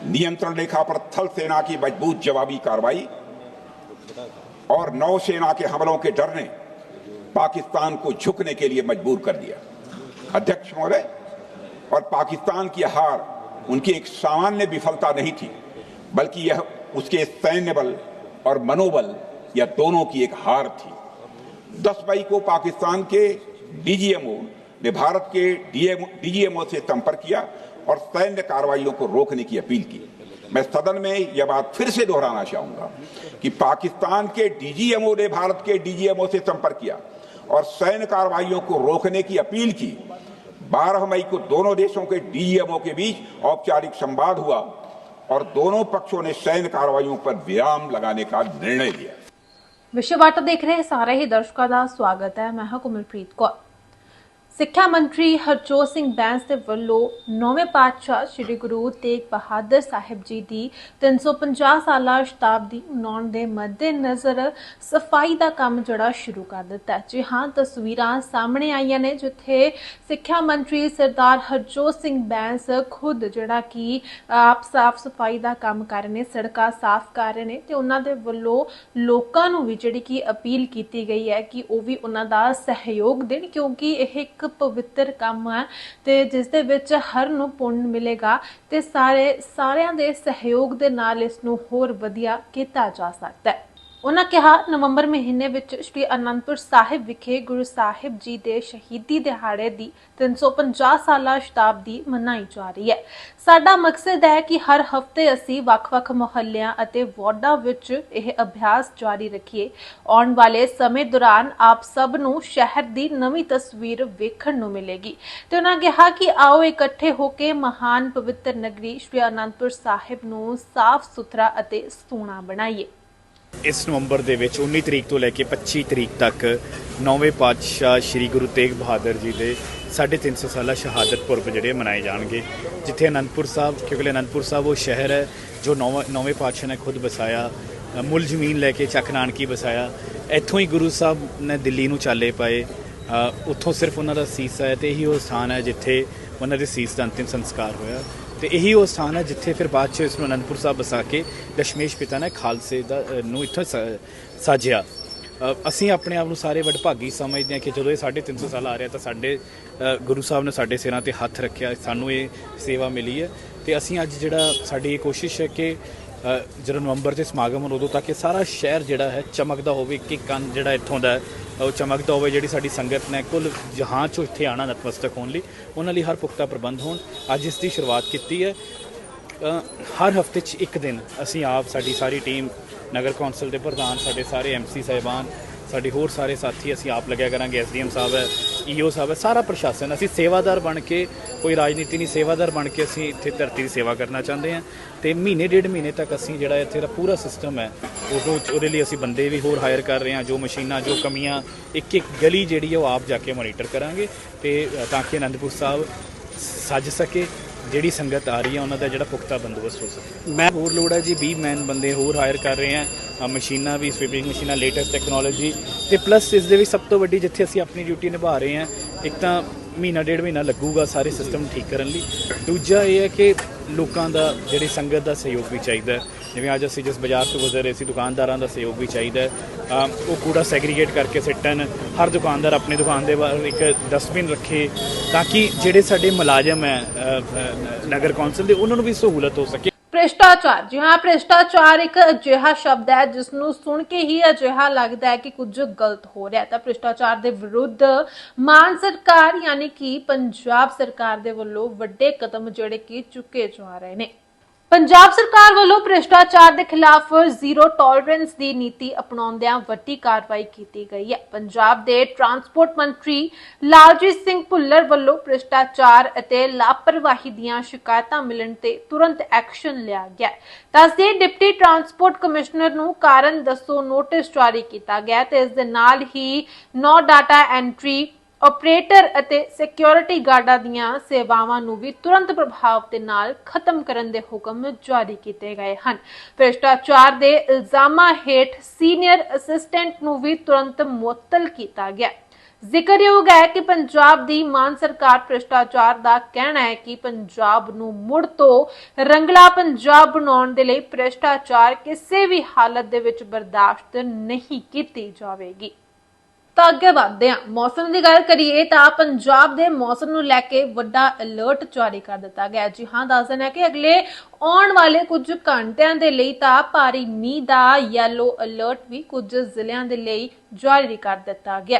नियंत्रण रेखा पर थल सेना की मज़बूत जवाबी कार्रवाई और नौसेना के हमलों के डर ने पाकिस्तान को झुकने के लिए मजबूर कर दिया। अध्यक्ष महोदय, और पाकिस्तान की हार उनकी एक सामान्य विफलता नहीं थी, बल्कि यह उसके सैन्य बल और मनोबल या दोनों की एक हार थी। 10 मई को पाकिस्तान के डीजीएमओ ने भारत के डीजीएमओ से संपर्क किया और सैन्य कार्रवाइयों को रोकने की अपील की। मैं सदन में यह बात फिर से दोहराना चाहूँगा कि पाकिस्तान के डीजीएमओ ने भारत के डीजीएमओ से संपर्क किया और सैन्य कार्रवाइयों को रोकने की अपील की। 12 मई को दोनों देशों के डीजीएमओ के बीच औपचारिक संवाद हुआ और दोनों पक्षों ने सैन्य कार्रवाइयों पर विराम लगाने का निर्णय लिया। विश्व वार्ता देख रहे सारे ही दर्शकों का स्वागत है। मैं हूँ कुमलप्रीत कौर। ਸਿੱਖਿਆ ਮੰਤਰੀ ਹਰਜੋਤ ਸਿੰਘ ਬੈਂਸ ਦੇ ਵੱਲੋਂ ਨੌਵੇਂ ਪਾਤਸ਼ਾਹ ਸ੍ਰੀ ਗੁਰੂ ਤੇਗ ਬਹਾਦਰ ਸਾਹਿਬ ਜੀ ਦੀ 350 ਸਾਲਾ ਸ਼ਤਾਬਦੀ ਮਨਾਉਣ ਦੇ ਮੱਦੇਨਜ਼ਰ ਸਫ਼ਾਈ ਦਾ ਕੰਮ ਜਿਹੜਾ ਸ਼ੁਰੂ ਕਰ ਦਿੱਤਾ ਹੈ। ਜੀ ਹਾਂ, ਤਸਵੀਰਾਂ ਸਾਹਮਣੇ ਆਈਆਂ ਨੇ, ਜਿੱਥੇ ਸਿੱਖਿਆ ਮੰਤਰੀ ਸਰਦਾਰ ਹਰਜੋਤ ਸਿੰਘ ਬੈਂਸ ਖੁਦ ਜਿਹੜਾ ਕਿ ਆਪ ਸਾਫ਼ ਸਫ਼ਾਈ ਦਾ ਕੰਮ ਕਰ ਰਹੇ ਨੇ, ਸੜਕਾਂ ਸਾਫ਼ ਕਰ ਰਹੇ ਨੇ ਤੇ ਉਹਨਾਂ ਦੇ ਵੱਲੋਂ ਲੋਕਾਂ ਨੂੰ ਵੀ ਜਿਹੜੀ ਕਿ ਅਪੀਲ ਕੀਤੀ ਗਈ ਹੈ ਕਿ ਉਹ ਵੀ ਉਹਨਾਂ ਦਾ ਸਹਿਯੋਗ ਦੇਣ, ਕਿਉਂਕਿ ਇਹ ਇੱਕ ਪਵਿੱਤਰ ਕੰਮ ਹੈ ਤੇ ਜਿਸ ਦੇ ਵਿੱਚ ਹਰ ਨੂੰ ਪੁੰਨ ਮਿਲੇਗਾ ਤੇ ਸਾਰੇ ਸਾਰਿਆਂ ਦੇ ਸਹਿਯੋਗ ਦੇ ਨਾਲ ਇਸ ਨੂੰ ਹੋਰ ਵਧੀਆ ਕੀਤਾ ਜਾ ਸਕਦਾ ਹੈ। ਉਹਨਾਂ ਕਿਹਾ, ਨਵੰਬਰ ਮਹੀਨੇ ਵਿੱਚ ਸ੍ਰੀ ਅਨੰਦਪੁਰ ਸਾਹਿਬ ਵਿਖੇ ਗੁਰੂ ਸਾਹਿਬ ਜੀ ਦੇ ਸ਼ਹੀਦੀ ਦਿਹਾੜੇ ਦੀ 350 ਸਾਲਾ ਸ਼ਤਾਬਦੀ ਮਨਾਈ ਜਾ ਰਹੀ ਹੈ। ਸਾਡਾ ਮਕਸਦ ਹੈ ਕਿ ਹਰ ਹਫ਼ਤੇ ਅਸੀਂ ਵੱਖ-ਵੱਖ ਮੁਹੱਲਿਆਂ ਅਤੇ ਵਾਰਡਾਂ ਵਿੱਚ ਇਹ ਅਭਿਆਸ ਜਾਰੀ ਰੱਖੀਏ। ਆਉਣ ਵਾਲੇ ਸਮੇਂ ਦੌਰਾਨ ਆਪ ਸਭ ਨੂੰ ਸ਼ਹਿਰ ਦੀ ਨਵੀਂ ਤਸਵੀਰ ਵੇਖਣ ਨੂੰ ਮਿਲੇਗੀ। ਤੇ ਉਹਨਾਂ ਕਿਹਾ ਕਿ ਆਓ ਇਕੱਠੇ ਹੋ ਕੇ ਮਹਾਨ ਪਵਿੱਤਰ ਨਗਰੀ ਸ੍ਰੀ ਅਨੰਦਪੁਰ ਸਾਹਿਬ ਨੂੰ ਸਾਫ਼ ਸੁਥਰਾ ਅਤੇ ਸੋਹਣਾ ਬਣਾਈਏ। ਇਸ ਨਵੰਬਰ ਦੇ ਵਿੱਚ 19 ਤਰੀਕ ਤੋਂ ਲੈ ਕੇ 25 ਤਰੀਕ ਤੱਕ ਨੌਵੇਂ ਪਾਤਸ਼ਾਹ ਸ੍ਰੀ ਗੁਰੂ ਤੇਗ ਬਹਾਦਰ ਜੀ ਦੇ 350 ਸਾਲਾ ਸ਼ਹਾਦਤ ਪੁਰਬ ਜਿਹੜੇ ਮਨਾਏ ਜਾਣਗੇ। ਜਿੱਥੇ ਅਨੰਦਪੁਰ ਸਾਹਿਬ, ਕਿਉਂਕਿ ਅਨੰਦਪੁਰ ਸਾਹਿਬ ਉਹ ਸ਼ਹਿਰ ਹੈ ਜੋ ਨੌਵੇਂ ਨੌਵੇਂ ਪਾਤਸ਼ਾਹ ਨੇ ਖੁਦ ਵਸਾਇਆ, ਮੁੱਲ ਜ਼ਮੀਨ ਲੈ ਕੇ ਚੱਕ ਨਾਨਕੀ ਵਸਾਇਆ। ਇੱਥੋਂ ਹੀ ਗੁਰੂ ਸਾਹਿਬ ਨੇ ਦਿੱਲੀ ਨੂੰ ਚਾਲੇ ਪਾਏ। ਉੱਥੋਂ ਸਿਰਫ ਉਹਨਾਂ ਦਾ ਸੀਸ ਹੈ ਤੇ ਹੀ ਉਹ ਸਥਾਨ ਹੈ ਜਿੱਥੇ ਉਹਨਾਂ ਦੇ ਸੀਸ ਦਾ ਅੰਤਿਮ ਸੰਸਕਾਰ ਹੋਇਆ। ਤੇ ਇਹੀ ਉਹ ਸਥਾਨ ਹੈ ਜਿੱਥੇ ਫਿਰ ਬਾਅਦ ਚ ਇਸ ਨੂੰ ਅਨੰਦਪੁਰ ਸਾਹਿਬ ਵਸਾ ਕੇ ਦਸ਼ਮੇਸ਼ ਪਿਤਾ ਨੇ ਖਾਲਸੇ ਦਾ ਨੂੰ ਇੱਥੋਂ ਸ- ਸਾਜਿਆ। ਅਸੀਂ ਆਪਣੇ ਆਪ ਨੂੰ ਸਾਰੇ ਵਡਭਾਗੀ ਸਮਝਦੇ ਹਾਂ ਕਿ ਜਦੋਂ ਇਹ 350 ਸਾਲ ਆ ਰਿਹਾ ਤਾਂ ਸਾਡੇ ਗੁਰੂ ਸਾਹਿਬ ਨੇ ਸਾਡੇ ਸਿਰਾਂ ਤੇ ਹੱਥ ਰੱਖਿਆ, ਸਾਨੂੰ ਇਹ ਸੇਵਾ ਮਿਲੀ ਹੈ। ਤੇ ਅਸੀਂ ਅੱਜ ਜਿਹੜਾ ਸਾਡੀ ਇਹ ਕੋਸ਼ਿਸ਼ ਹੈ ਕਿ ਜਦੋਂ ਨਵੰਬਰ 'ਚ ਸਮਾਗਮ ਹੋਣ, ਉਦੋਂ ਤੱਕ ਇਹ ਸਾਰਾ ਸ਼ਹਿਰ ਜਿਹੜਾ ਹੈ ਚਮਕਦਾ ਹੋਵੇ, ਇੱਕ ਕੰਨ ਜਿਹੜਾ ਇੱਥੋਂ ਦਾ ਉਹ ਚਮਕਦਾ ਹੋਵੇ ਜਿਹੜੀ ਸਾਡੀ ਸੰਗਤ ਨੇ ਕੁੱਲ ਜਹਾਨ ਚੋਂ ਇੱਥੇ ਆਣਾ ਨਤਮਸਤਕ ਹੋਣ ਲਈ। ਉਹਨਾਂ ਲਈ ਹਰ ਪੁਖਤਾ ਪ੍ਰਬੰਧ ਹੋਣ। ਅੱਜ ਇਸ ਦੀ ਸ਼ੁਰੂਆਤ ਕੀਤੀ ਹੈ। ਹਰ ਹਫ਼ਤੇ 'ਚ ਇੱਕ ਦਿਨ ਅਸੀਂ ਆਪ ਸਾਡੀ ਸਾਰੀ ਟੀਮ, ਨਗਰ ਕੌਂਸਲ ਦੇ ਪ੍ਰਧਾਨ, ਸਾਡੇ ਸਾਰੇ ਐਮਸੀ ਸਾਹਿਬਾਨ ਸਾਡੇ ਹੋਰ ਸਾਰੇ ਸਾਥੀ ਅਸੀਂ ਆਪ ਲੱਗਿਆ ਕਰਾਂਗੇ, ਐਸਡੀਐਮ ਸਾਹਿਬ ਹੈ ਈਓ ਸਾਹਿਬ ਹੈ, ਸਾਰਾ ਪ੍ਰਸ਼ਾਸਨ, ਅਸੀਂ ਸੇਵਾਦਾਰ ਬਣ ਕੇ, ਕੋਈ ਰਾਜਨੀਤੀ ਨਹੀਂ, ਸੇਵਾਦਾਰ ਬਣ ਕੇ ਅਸੀਂ ਇੱਥੇ ਧਰਤੀ ਦੀ ਸੇਵਾ ਕਰਨਾ ਚਾਹੁੰਦੇ ਹਾਂ ਤੇ ਮਹੀਨੇ, ਡੇਢ ਮਹੀਨੇ ਤੱਕ ਅਸੀਂ ਜਿਹੜਾ ਇੱਥੇ ਦਾ ਪੂਰਾ ਸਿਸਟਮ ਹੈ ਉਦੋਂ ਉਹਦੇ ਲਈ ਅਸੀਂ ਬੰਦੇ ਵੀ ਹੋਰ ਹਾਇਰ ਕਰ ਰਹੇ ਹਾਂ, ਜੋ ਮਸ਼ੀਨਾਂ, ਜੋ ਕਮੀਆਂ ਇੱਕ ਇੱਕ ਗਲੀ ਜਿਹੜੀ ਹੈ ਉਹ ਆਪ ਜਾ ਕੇ ਮੋਨੀਟਰ ਕਰਾਂਗੇ ਤੇ ਤਾਂ ਕਿ ਅਨੰਦਪੁਰ ਸਾਹਿਬ ਸੱਜ ਸਕੇ, ਜਿਹੜੀ ਸੰਗਤ ਆ ਰਹੀ ਹੈ, ਉਹਨਾਂ ਦਾ ਜਿਹੜਾ ਪੁਖਤਾ ਬੰਦੋਬਸਤ ਹੋ ਸਕੇ। ਮੈਂ ਹੋਰ ਲੋੜ ਹੈ ਜੀ 20 ਮੈਨ ਬੰਦੇ ਹੋਰ ਹਾਇਰ ਕਰ ਰਹੇ ਹਾਂ। ਮਸ਼ੀਨਾਂ ਵੀ ਸਵੀਪਿੰਗ ਮਸ਼ੀਨਾਂ ਲੇਟੈਸਟ ਟੈਕਨੋਲੋਜੀ ਤੇ ਪਲੱਸ ਇਸ ਦੇ ਵਿੱਚ ਸਭ ਤੋਂ ਵੱਡੀ ਜਿੱਥੇ ਅਸੀਂ ਆਪਣੀ ਡਿਊਟੀ ਨਿਭਾ ਰਹੇ ਹਾਂ, ਇੱਕ ਤਾਂ ਮਹੀਨਾ, ਡੇਢ ਮਹੀਨਾ ਲੱਗੂਗਾ ਸਾਰੇ ਸਿਸਟਮ ਠੀਕ ਕਰਨ ਲਈ। ਦੂਜਾ ਇਹ ਹੈ ਕਿ ਲੋਕਾਂ ਦਾ, ਜਿਹੜੀ ਸੰਗਤ ਦਾ ਸਹਿਯੋਗ ਵੀ ਚਾਹੀਦਾ ਹੈ। ਜਿਵੇਂ ਅੱਜ ਅਸੀਂ ਜਿਸ ਬਾਜ਼ਾਰ ਤੋਂ ਗੁਜ਼ਰ ਰਹੇ ਸੀ, ਦੁਕਾਨਦਾਰਾਂ ਦਾ ਸਹਿਯੋਗ ਵੀ ਚਾਹੀਦਾ ਹੈ। ਉਹ ਕੂੜਾ ਸੈਗਰੀਗੇਟ ਕਰਕੇ ਸਿੱਟਣ, ਹਰ ਦੁਕਾਨਦਾਰ ਆਪਣੀ ਦੁਕਾਨ ਦੇ ਬਾਹਰ ਇੱਕ ਡਸਟਬਿਨ ਰੱਖੇ, ਤਾਂ ਕਿ ਜਿਹੜੇ ਸਾਡੇ ਮੁਲਾਜ਼ਮ ਹੈ ਨਗਰ ਕੌਂਸਲ ਦੇ, ਉਹਨਾਂ ਨੂੰ ਵੀ ਸਹੂਲਤ ਹੋ ਸਕੇ। ਭ੍ਰਿਸ਼ਟਾਚਾਰ। ਜੀ ਹਾਂ ਭ੍ਰਿਸ਼ਟਾਚਾਰ ਇੱਕ ਅਜਿਹਾ ਸ਼ਬਦ ਹੈ ਜਿਸ ਨੂੰ ਸੁਣ ਕੇ ਹੀ ਅਜਿਹਾ ਲੱਗਦਾ ਹੈ ਕਿ ਕੁਝ ਗਲਤ ਹੋ ਰਿਹਾ ਹੈ। ਤਾਂ ਭ੍ਰਿਸ਼ਟਾਚਾਰ ਦੇ ਵਿਰੁੱਧ ਮਾਨ ਸਰਕਾਰ, ਯਾਨੀ ਕਿ ਪੰਜਾਬ ਸਰਕਾਰ ਦੇ ਵੱਲੋਂ ਵੱਡੇ ਕਦਮ ਜਿਹੜੇ ਕਿ ਚੁੱਕੇ ਜਾ ਰਹੇ ਨੇ। ਪੰਜਾਬ ਸਰਕਾਰ ਵੱਲੋਂ ਭ੍ਰਿਸ਼ਟਾਚਾਰ ਦੇ ਖਿਲਾਫ ਜ਼ੀਰੋ ਟੋਲਰੈਂਸ ਦੀ ਨੀਤੀ ਅਪਣਾਉਂਦਿਆਂ ਵੱਡੀ ਕਾਰਵਾਈ ਕੀਤੀ ਗਈ ਹੈ ਪੰਜਾਬ ਦੇ ਟਰਾਂਸਪੋਰਟ ਮੰਤਰੀ ਲਾਲਜੀਤ ਸਿੰਘ ਭੁੱਲਰ ਵੱਲੋਂ ਭ੍ਰਿਸ਼ਟਾਚਾਰ ਅਤੇ ਲਾਪਰਵਾਹੀ ਦੀਆਂ ਸ਼ਿਕਾਇਤਾਂ ਮਿਲਣ ਤੇ ਤੁਰੰਤ ਐਕਸ਼ਨ ਲਿਆ ਗਿਆ ਹੈ। ਦੱਸਦੇ ਡਿਪਟੀ ਟਰਾਂਸਪੋਰਟ ਕਮਿਸ਼ਨਰ ਨੂੰ ਕਾਰਨ ਦੱਸੋ, ਨੋਟਿਸ ਜਾਰੀ ਕੀਤਾ ਗਿਆ ਹੈ ਤੇ ਇਸ ਦੇ ਨਾਲ ਹੀ ਨੋ ਡਾਟਾ ਐਂਟਰੀ ਆਪਰੇਟਰ ਅਤੇ ਸਿਕਿਉਰਿਟੀ ਗਾਰਡਾਂ ਦੀਆਂ ਸੇਵਾਵਾਂ ਨੂੰ ਵੀ ਤੁਰੰਤ ਪ੍ਰਭਾਵ ਦੇ ਨਾਲ ਖਤਮ ਕਰਨ ਦੇ ਹੁਕਮ ਜਾਰੀ ਕੀਤੇ ਗਏ ਹਨ। ਭ੍ਰਿਸ਼ਟਾਚਾਰ ਦੇ ਇਲਜ਼ਾਮਾਂ ਹੇਠ ਸੀਨੀਅਰ ਅਸਿਸਟੈਂਟ ਨੂੰ ਵੀ ਤੁਰੰਤ ਮੁਅੱਤਲ ਕੀਤਾ ਗਿਆ ਜ਼ਿਕਰਯੋਗ ਹੈ ਕਿ ਪੰਜਾਬ ਦੀ ਮਾਨ ਸਰਕਾਰ ਭ੍ਰਿਸ਼ਟਾਚਾਰ ਦਾ ਕਹਿਣਾ ਹੈ ਕਿ ਪੰਜਾਬ ਨੂੰ ਮੁੜ ਤੋਂ ਰੰਗਲਾ ਪੰਜਾਬ ਬਣਾਉਣ ਦੇ ਲਈ ਭ੍ਰਿਸ਼ਟਾਚਾਰ ਕਿਸੇ ਵੀ ਹਾਲਤ ਦੇ ਵਿੱਚ ਬਰਦਾਸ਼ਤ ਨਹੀਂ ਕੀਤੀ ਜਾਵੇਗੀ। ਤਾਂ ਅੱਗੇ ਵਧਦੇ ਹਾਂ। ਮੌਸਮ ਦੀ ਗੱਲ ਕਰੀਏ ਤਾਂ ਪੰਜਾਬ ਦੇ ਮੌਸਮ ਨੂੰ ਲੈ ਕੇ ਵੱਡਾ ਅਲਰਟ ਜਾਰੀ ਕਰ ਦਿੱਤਾ ਗਿਆ ਜੀ ਹਾਂ, ਦੱਸ ਦੇਣਾ ਕਿ ਅਗਲੇ ਆਉਣ ਵਾਲੇ ਕੁਝ ਘੰਟਿਆਂ ਦੇ ਲਈ ਤਾਂ ਭਾਰੀ ਮੀਂਹ ਦਾ ਯੈਲੋ ਅਲਰਟ ਵੀ ਕੁਝ ਜ਼ਿਲ੍ਹਿਆਂ ਦੇ ਲਈ ਜਾਰੀ ਕਰ ਦਿੱਤਾ ਗਿਆ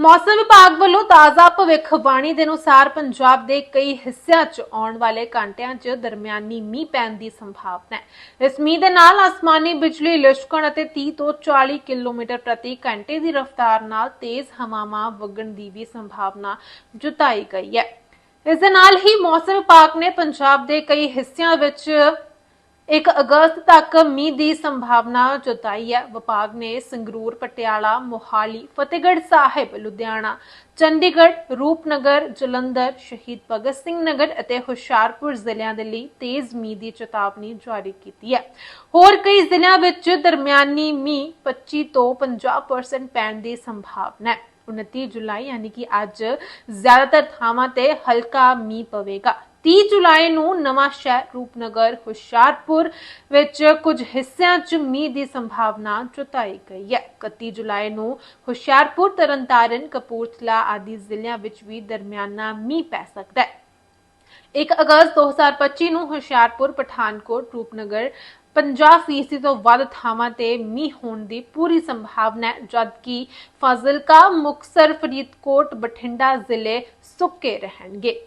ਮੌਸਮ ਵਿਭਾਗ ਵੱਲੋਂ ਤਾਜ਼ਾ ਭਵਿੱਖਬਾਣੀ ਦੇ ਅਨੁਸਾਰ ਪੰਜਾਬ ਦੇ ਕਈ ਹਿੱਸਿਆਂ 'ਚ ਆਉਣ ਵਾਲੇ ਘੰਟਿਆਂ 'ਚ ਦਰਮਿਆਨੀ ਮੀਂਹ ਪੈਣ ਦੀ ਸੰਭਾਵਨਾ ਹੈ। ਇਸ ਮੀਂਹ ਦੇ ਨਾਲ ਆਸਮਾਨੀ ਬਿਜਲੀ, ਲਿਸ਼ਕਣ ਅਤੇ 30 ਤੋਂ 40 ਕਿਲੋਮੀਟਰ ਪ੍ਰਤੀ ਘੰਟੇ ਦੀ ਰਫ਼ਤਾਰ ਨਾਲ ਤੇਜ਼ ਹਵਾਵਾਂ ਵਗਣ ਦੀ ਵੀ ਸੰਭਾਵਨਾ ਜਤਾਈ ਗਈ ਹੈ। ਇਸ ਦੇ ਨਾਲ ਹੀ ਮੌਸਮ ਵਿਭਾਗ ਨੇ ਪੰਜਾਬ ਦੇ ਕਈ ਹਿੱਸਿਆਂ ਵਿੱਚ 1 ਅਗਸਤ ਤੱਕ ਮੀਂਹ ਦੀ ਸੰਭਾਵਨਾ ਜਤਾਈ ਹੈ। ਵਿਭਾਗ ਨੇ ਸੰਗਰੂਰ, ਪਟਿਆਲਾ, ਮੋਹਾਲੀ, ਫਤਿਹਗੜ੍ਹ ਸਾਹਿਬ, ਲੁਧਿਆਣਾ, ਚੰਡੀਗੜ੍ਹ, ਰੂਪਨਗਰ, ਜਲੰਧਰ, ਸ਼ਹੀਦ ਭਗਤ ਸਿੰਘ ਨਗਰ ਅਤੇ ਹੁਸ਼ਿਆਰਪੁਰ ਜ਼ਿਲ੍ਹਿਆਂ ਦੇ ਲਈ ਤੇਜ਼ ਮੀਂਹ ਦੀ ਚੇਤਾਵਨੀ ਜਾਰੀ ਕੀਤੀ ਹੈ। ਹੋਰ ਕਈ ਜ਼ਿਲ੍ਹਿਆਂ ਵਿੱਚ ਦਰਮਿਆਨੀ ਮੀਂਹ 25 ਤੋਂ 50% ਪੈਣ ਦੀ ਸੰਭਾਵਨਾ ਹੈ। 29 ਜੁਲਾਈ, ਯਾਨੀ ਕਿ ਅੱਜ ਜ਼ਿਆਦਾਤਰ ਥਾਵਾਂ ਤੇ ਹਲਕਾ ਮੀਂਹ ਪਵੇਗਾ। 30 ਜੁਲਾਈ ਨੂੰ ਨਵਾਂ ਸ਼ਹਿਰ ਰੂਪਨਗਰ, ਹੁਸ਼ਿਆਰਪੁਰ ਵਿੱਚ ਕੁਝ ਹਿੱਸਿਆਂ 'ਚ ਮੀਂਹ ਦੀ ਸੰਭਾਵਨਾ ਜਤਾਈ ਗਈ ਹੈ। 31 ਜੁਲਾਈ ਨੂੰ ਹੁਸ਼ਿਆਰਪੁਰ, ਤਰਨਤਾਰਨ, ਕਪੂਰਥਲਾ ਆਦਿ ਜ਼ਿਲ੍ਹਿਆਂ ਵਿੱਚ ਵੀ ਦਰਮਿਆਨਾ ਮੀਂਹ ਪੈ ਸਕਦਾ ਹੈ। 1 ਅਗਸਤ 2025 ਨੂੰ ਹੁਸ਼ਿਆਰਪੁਰ, ਪਠਾਨਕੋਟ, ਰੂਪਨਗਰ 50% ਤੋਂ ਵੱਧ ਥਾਵਾਂ ਤੇ ਮੀਂਹ ਹੋਣ ਦੀ ਪੂਰੀ ਸੰਭਾਵਨਾ ਹੈ, ਜਦਕਿ ਫਾਜ਼ਿਲਕਾ ਮੁਕਸਰ ਫਰੀਦਕੋਟ, ਬਠਿੰਡਾ ਜ਼ਿਲ੍ਹੇ ਸੁੱਕੇ ਰਹਿਣਗੇ।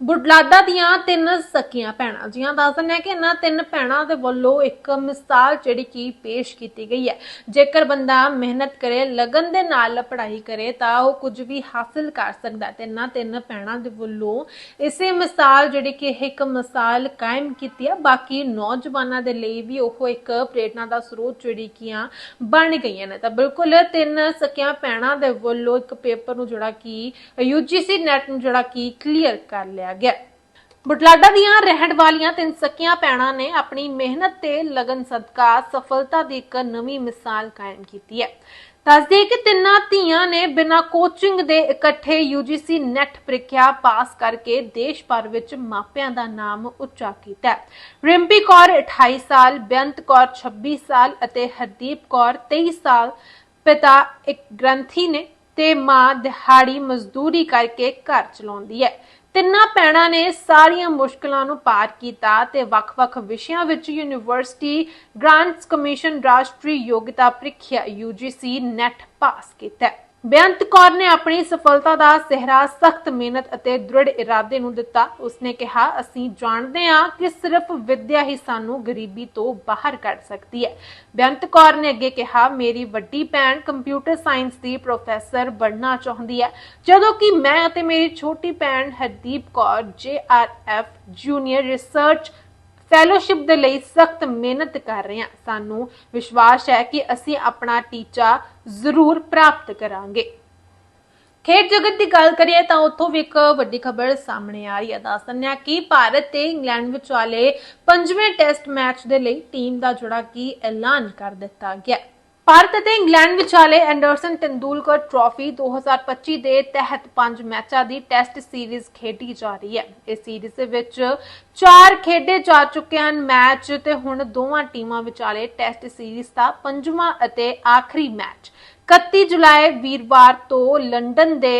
ਬੁਢਲਾਡਾ ਦੀਆਂ ਤਿੰਨ ਸਕੀਆਂ ਭੈਣਾਂ। ਜੀਆਂ ਦੱਸ ਦਿੰਦੇ ਹਾਂ ਕਿ ਇਹਨਾਂ ਤਿੰਨ ਭੈਣਾਂ ਦੇ ਵੱਲੋਂ ਇੱਕ ਮਿਸਾਲ ਜਿਹੜੀ ਕਿ ਪੇਸ਼ ਕੀਤੀ ਗਈ ਹੈ। ਜੇਕਰ ਬੰਦਾ ਮਿਹਨਤ ਕਰੇ, ਲਗਨ ਦੇ ਨਾਲ ਪੜ੍ਹਾਈ ਕਰੇ, ਤਾਂ ਉਹ ਕੁਝ ਵੀ ਹਾਸਲ ਕਰ ਸਕਦਾ ਤੇ ਇਹਨਾਂ ਤਿੰਨ ਭੈਣਾਂ ਦੇ ਵੱਲੋਂ ਇਸੇ ਮਿਸਾਲ ਜਿਹੜੀ ਕਿ ਇਹ ਇੱਕ ਮਿਸਾਲ ਕਾਇਮ ਕੀਤੀ ਹੈ ਬਾਕੀ ਨੌਜਵਾਨਾਂ ਦੇ ਲਈ ਵੀ ਉਹ ਇੱਕ ਪ੍ਰੇਰਣਾ ਦਾ ਸਰੋਤ ਜਿਹੜੀ ਕਿ ਆ, ਬਣ ਗਈਆਂ ਨੇ। ਤਾਂ ਬਿਲਕੁਲ ਤਿੰਨ ਸਕੀਆਂ ਭੈਣਾਂ ਦੇ ਵੱਲੋਂ ਇੱਕ ਪੇਪਰ ਨੂੰ ਜਿਹੜਾ ਕਿ UGC ਨੈਟ ਨੂੰ ਜਿਹੜਾ ਕਿ ਕਲੀਅਰ ਕਰ ਲਿਆ ਗਿਆ। ਬੁਟਲਾਡਾ ਦੀਆਂ ਰਹਿਣ ਵਾਲੀਆਂ ਤਿੰਨ ਸਕੀਆਂ ਭੈਣਾਂ ਨੇ ਆਪਣੀ ਮਿਹਨਤ ਤੇ ਲਗਨ ਸਦਕਾ ਸਫਲਤਾ ਦੀ ਇੱਕ ਨਵੀਂ ਮਿਸਾਲ ਕਾਇਮ ਕੀਤੀ ਹੈ। ਦੱਸਦੇ ਕਿ ਤਿੰਨਾਂ ਧੀਆਂ ਨੇ ਬਿਨਾਂ ਕੋਚਿੰਗ ਦੇ ਇਕੱਠੇ UGC ਨੈਟ ਪ੍ਰੀਖਿਆ ਪਾਸ ਕਰਕੇ ਦੇਸ਼ ਭਰ ਵਿੱਚ ਮਾਪਿਆਂ ਦਾ ਨਾਮ ਉੱਚਾ ਕੀਤਾ ਹੈ। ਰਿੰਪੀ ਕੌਰ 28 ਸਾਲ, ਬੇਅੰਤ ਕੌਰ 26 ਸਾਲ ਅਤੇ ਹਰਦੀਪ ਕੌਰ 23 ਸਾਲ ਪਿਤਾ ਇੱਕ ਗ੍ਰੰਥੀ ਨੇ ਤੇ ਮਾਂ ਦਿਹਾੜੀ ਮਜ਼ਦੂਰੀ ਕਰਕੇ ਘਰ ਚਲਾਉਂਦੀ ਹੈ। ਤਿੰਨਾਂ ਭੈਣਾਂ ਨੇ ਸਾਰੀਆਂ ਮੁਸ਼ਕਲਾਂ ਨੂੰ ਪਾਰ ਕੀਤਾ ਤੇ ਵੱਖ-ਵੱਖ ਵਿਸ਼ਿਆਂ ਵਿੱਚ ਯੂਨੀਵਰਸਿਟੀ ਗ੍ਰਾਂਟਸ ਕਮਿਸ਼ਨ ਰਾਸ਼ਟਰੀ ਯੋਗਤਾ ਪ੍ਰੀਖਿਆ UGC ਨੈਟ ਪਾਸ ਕੀਤਾ ਬੇਅੰਤ ਕੌਰ ਨੇ ਆਪਣੀ ਸਫਲਤਾ ਦਾ ਸਿਹਰਾ ਸਖਤ ਮਿਹਨਤ ਅਤੇ ਦ੍ਰਿੜ ਇਰਾਦੇ ਨੂੰ ਦਿੱਤਾ। ਉਸਨੇ ਕਿਹਾ, ਅਸੀਂ ਜਾਣਦੇ ਹਾਂ ਕਿ ਸਿਰਫ ਵਿੱਦਿਆ ਹੀ ਸਾਨੂੰ ਗਰੀਬੀ ਤੋਂ ਬਾਹਰ ਕੱਢ ਸਕਦੀ ਹੈ। ਬੇਅੰਤ ਕੌਰ ਨੇ ਅੱਗੇ ਕਿਹਾ, ਮੇਰੀ ਵੱਡੀ ਭੈਣ ਕੰਪਿਊਟਰ ਸਾਇੰਸ ਦੀ ਪ੍ਰੋਫੈਸਰ ਬਣਨਾ ਚਾਹੁੰਦੀ ਹੈ। ਜਦੋਂ ਕਿ ਮੈਂ ਅਤੇ ਮੇਰੀ ਛੋਟੀ ਭੈਣ Hardeep Kaur JRF junior research fellowship ਦੇ ਲਈ ਸਖਤ ਮਿਹਨਤ ਕਰ ਰਹੇ ਹਾਂ। ਸਾਨੂੰ ਵਿਸ਼ਵਾਸ ਹੈ ਕਿ ਅਸੀਂ ਆਪਣਾ ਟੀਚਾ ਜ਼ਰੂਰ ਪ੍ਰਾਪਤ ਕਰਾਂਗੇ। ਖੇਡ ਜਗਤ ਦੀ ਗੱਲ ਕਰੀਏ ਤਾਂ ਉੱਥੋਂ ਵੀ ਇੱਕ ਵੱਡੀ ਖਬਰ ਸਾਹਮਣੇ ਆ ਰਹੀ ਹੈ। ਦੱਸ ਦਿੰਦੇ ਹਾਂ ਕਿ ਭਾਰਤ ਤੇ ਇੰਗਲੈਂਡ ਵਿਚਾਲੇ ਪੰਜਵੇਂ ਟੈਸਟ ਮੈਚ ਦੇ ਲਈ ਟੀਮ ਦਾ ਜਿਹੜਾ ਕੀ ਐਲਾਨ ਕਰ ਦਿੱਤਾ ਗਿਆ। ਭਾਰਤ ਅਤੇ ਇੰਗਲੈਂਡ ਵਿਚਾਲੇ ਐਂਡਰਸਨ ਤੰਦੂਲਕਰ ਟਰਾਫੀ 2025 ਦੇ ਤਹਿਤ ਪੰਜ ਮੈਚਾਂ ਦੀ ਟੈਸਟ ਸੀਰੀਜ਼ ਖੇਡੀ ਜਾ ਰਹੀ ਹੈ। ਇਸ ਸੀਰੀਜ਼ ਦੇ ਵਿੱਚ ਚਾਰ ਖੇਡੇ ਜਾ ਚੁੱਕੇ ਹਨ ਮੈਚ ਤੇ ਹੁਣ ਦੋਵਾਂ ਟੀਮਾਂ ਵਿਚਾਲੇ ਟੈਸਟ ਸੀਰੀਜ਼ ਦਾ ਪੰਜਵਾਂ ਅਤੇ ਆਖਰੀ ਮੈਚ। 31 ਜੁਲਾਈ ਵੀਰਵਾਰ ਤੋਂ ਲੰਡਨ ਦੇ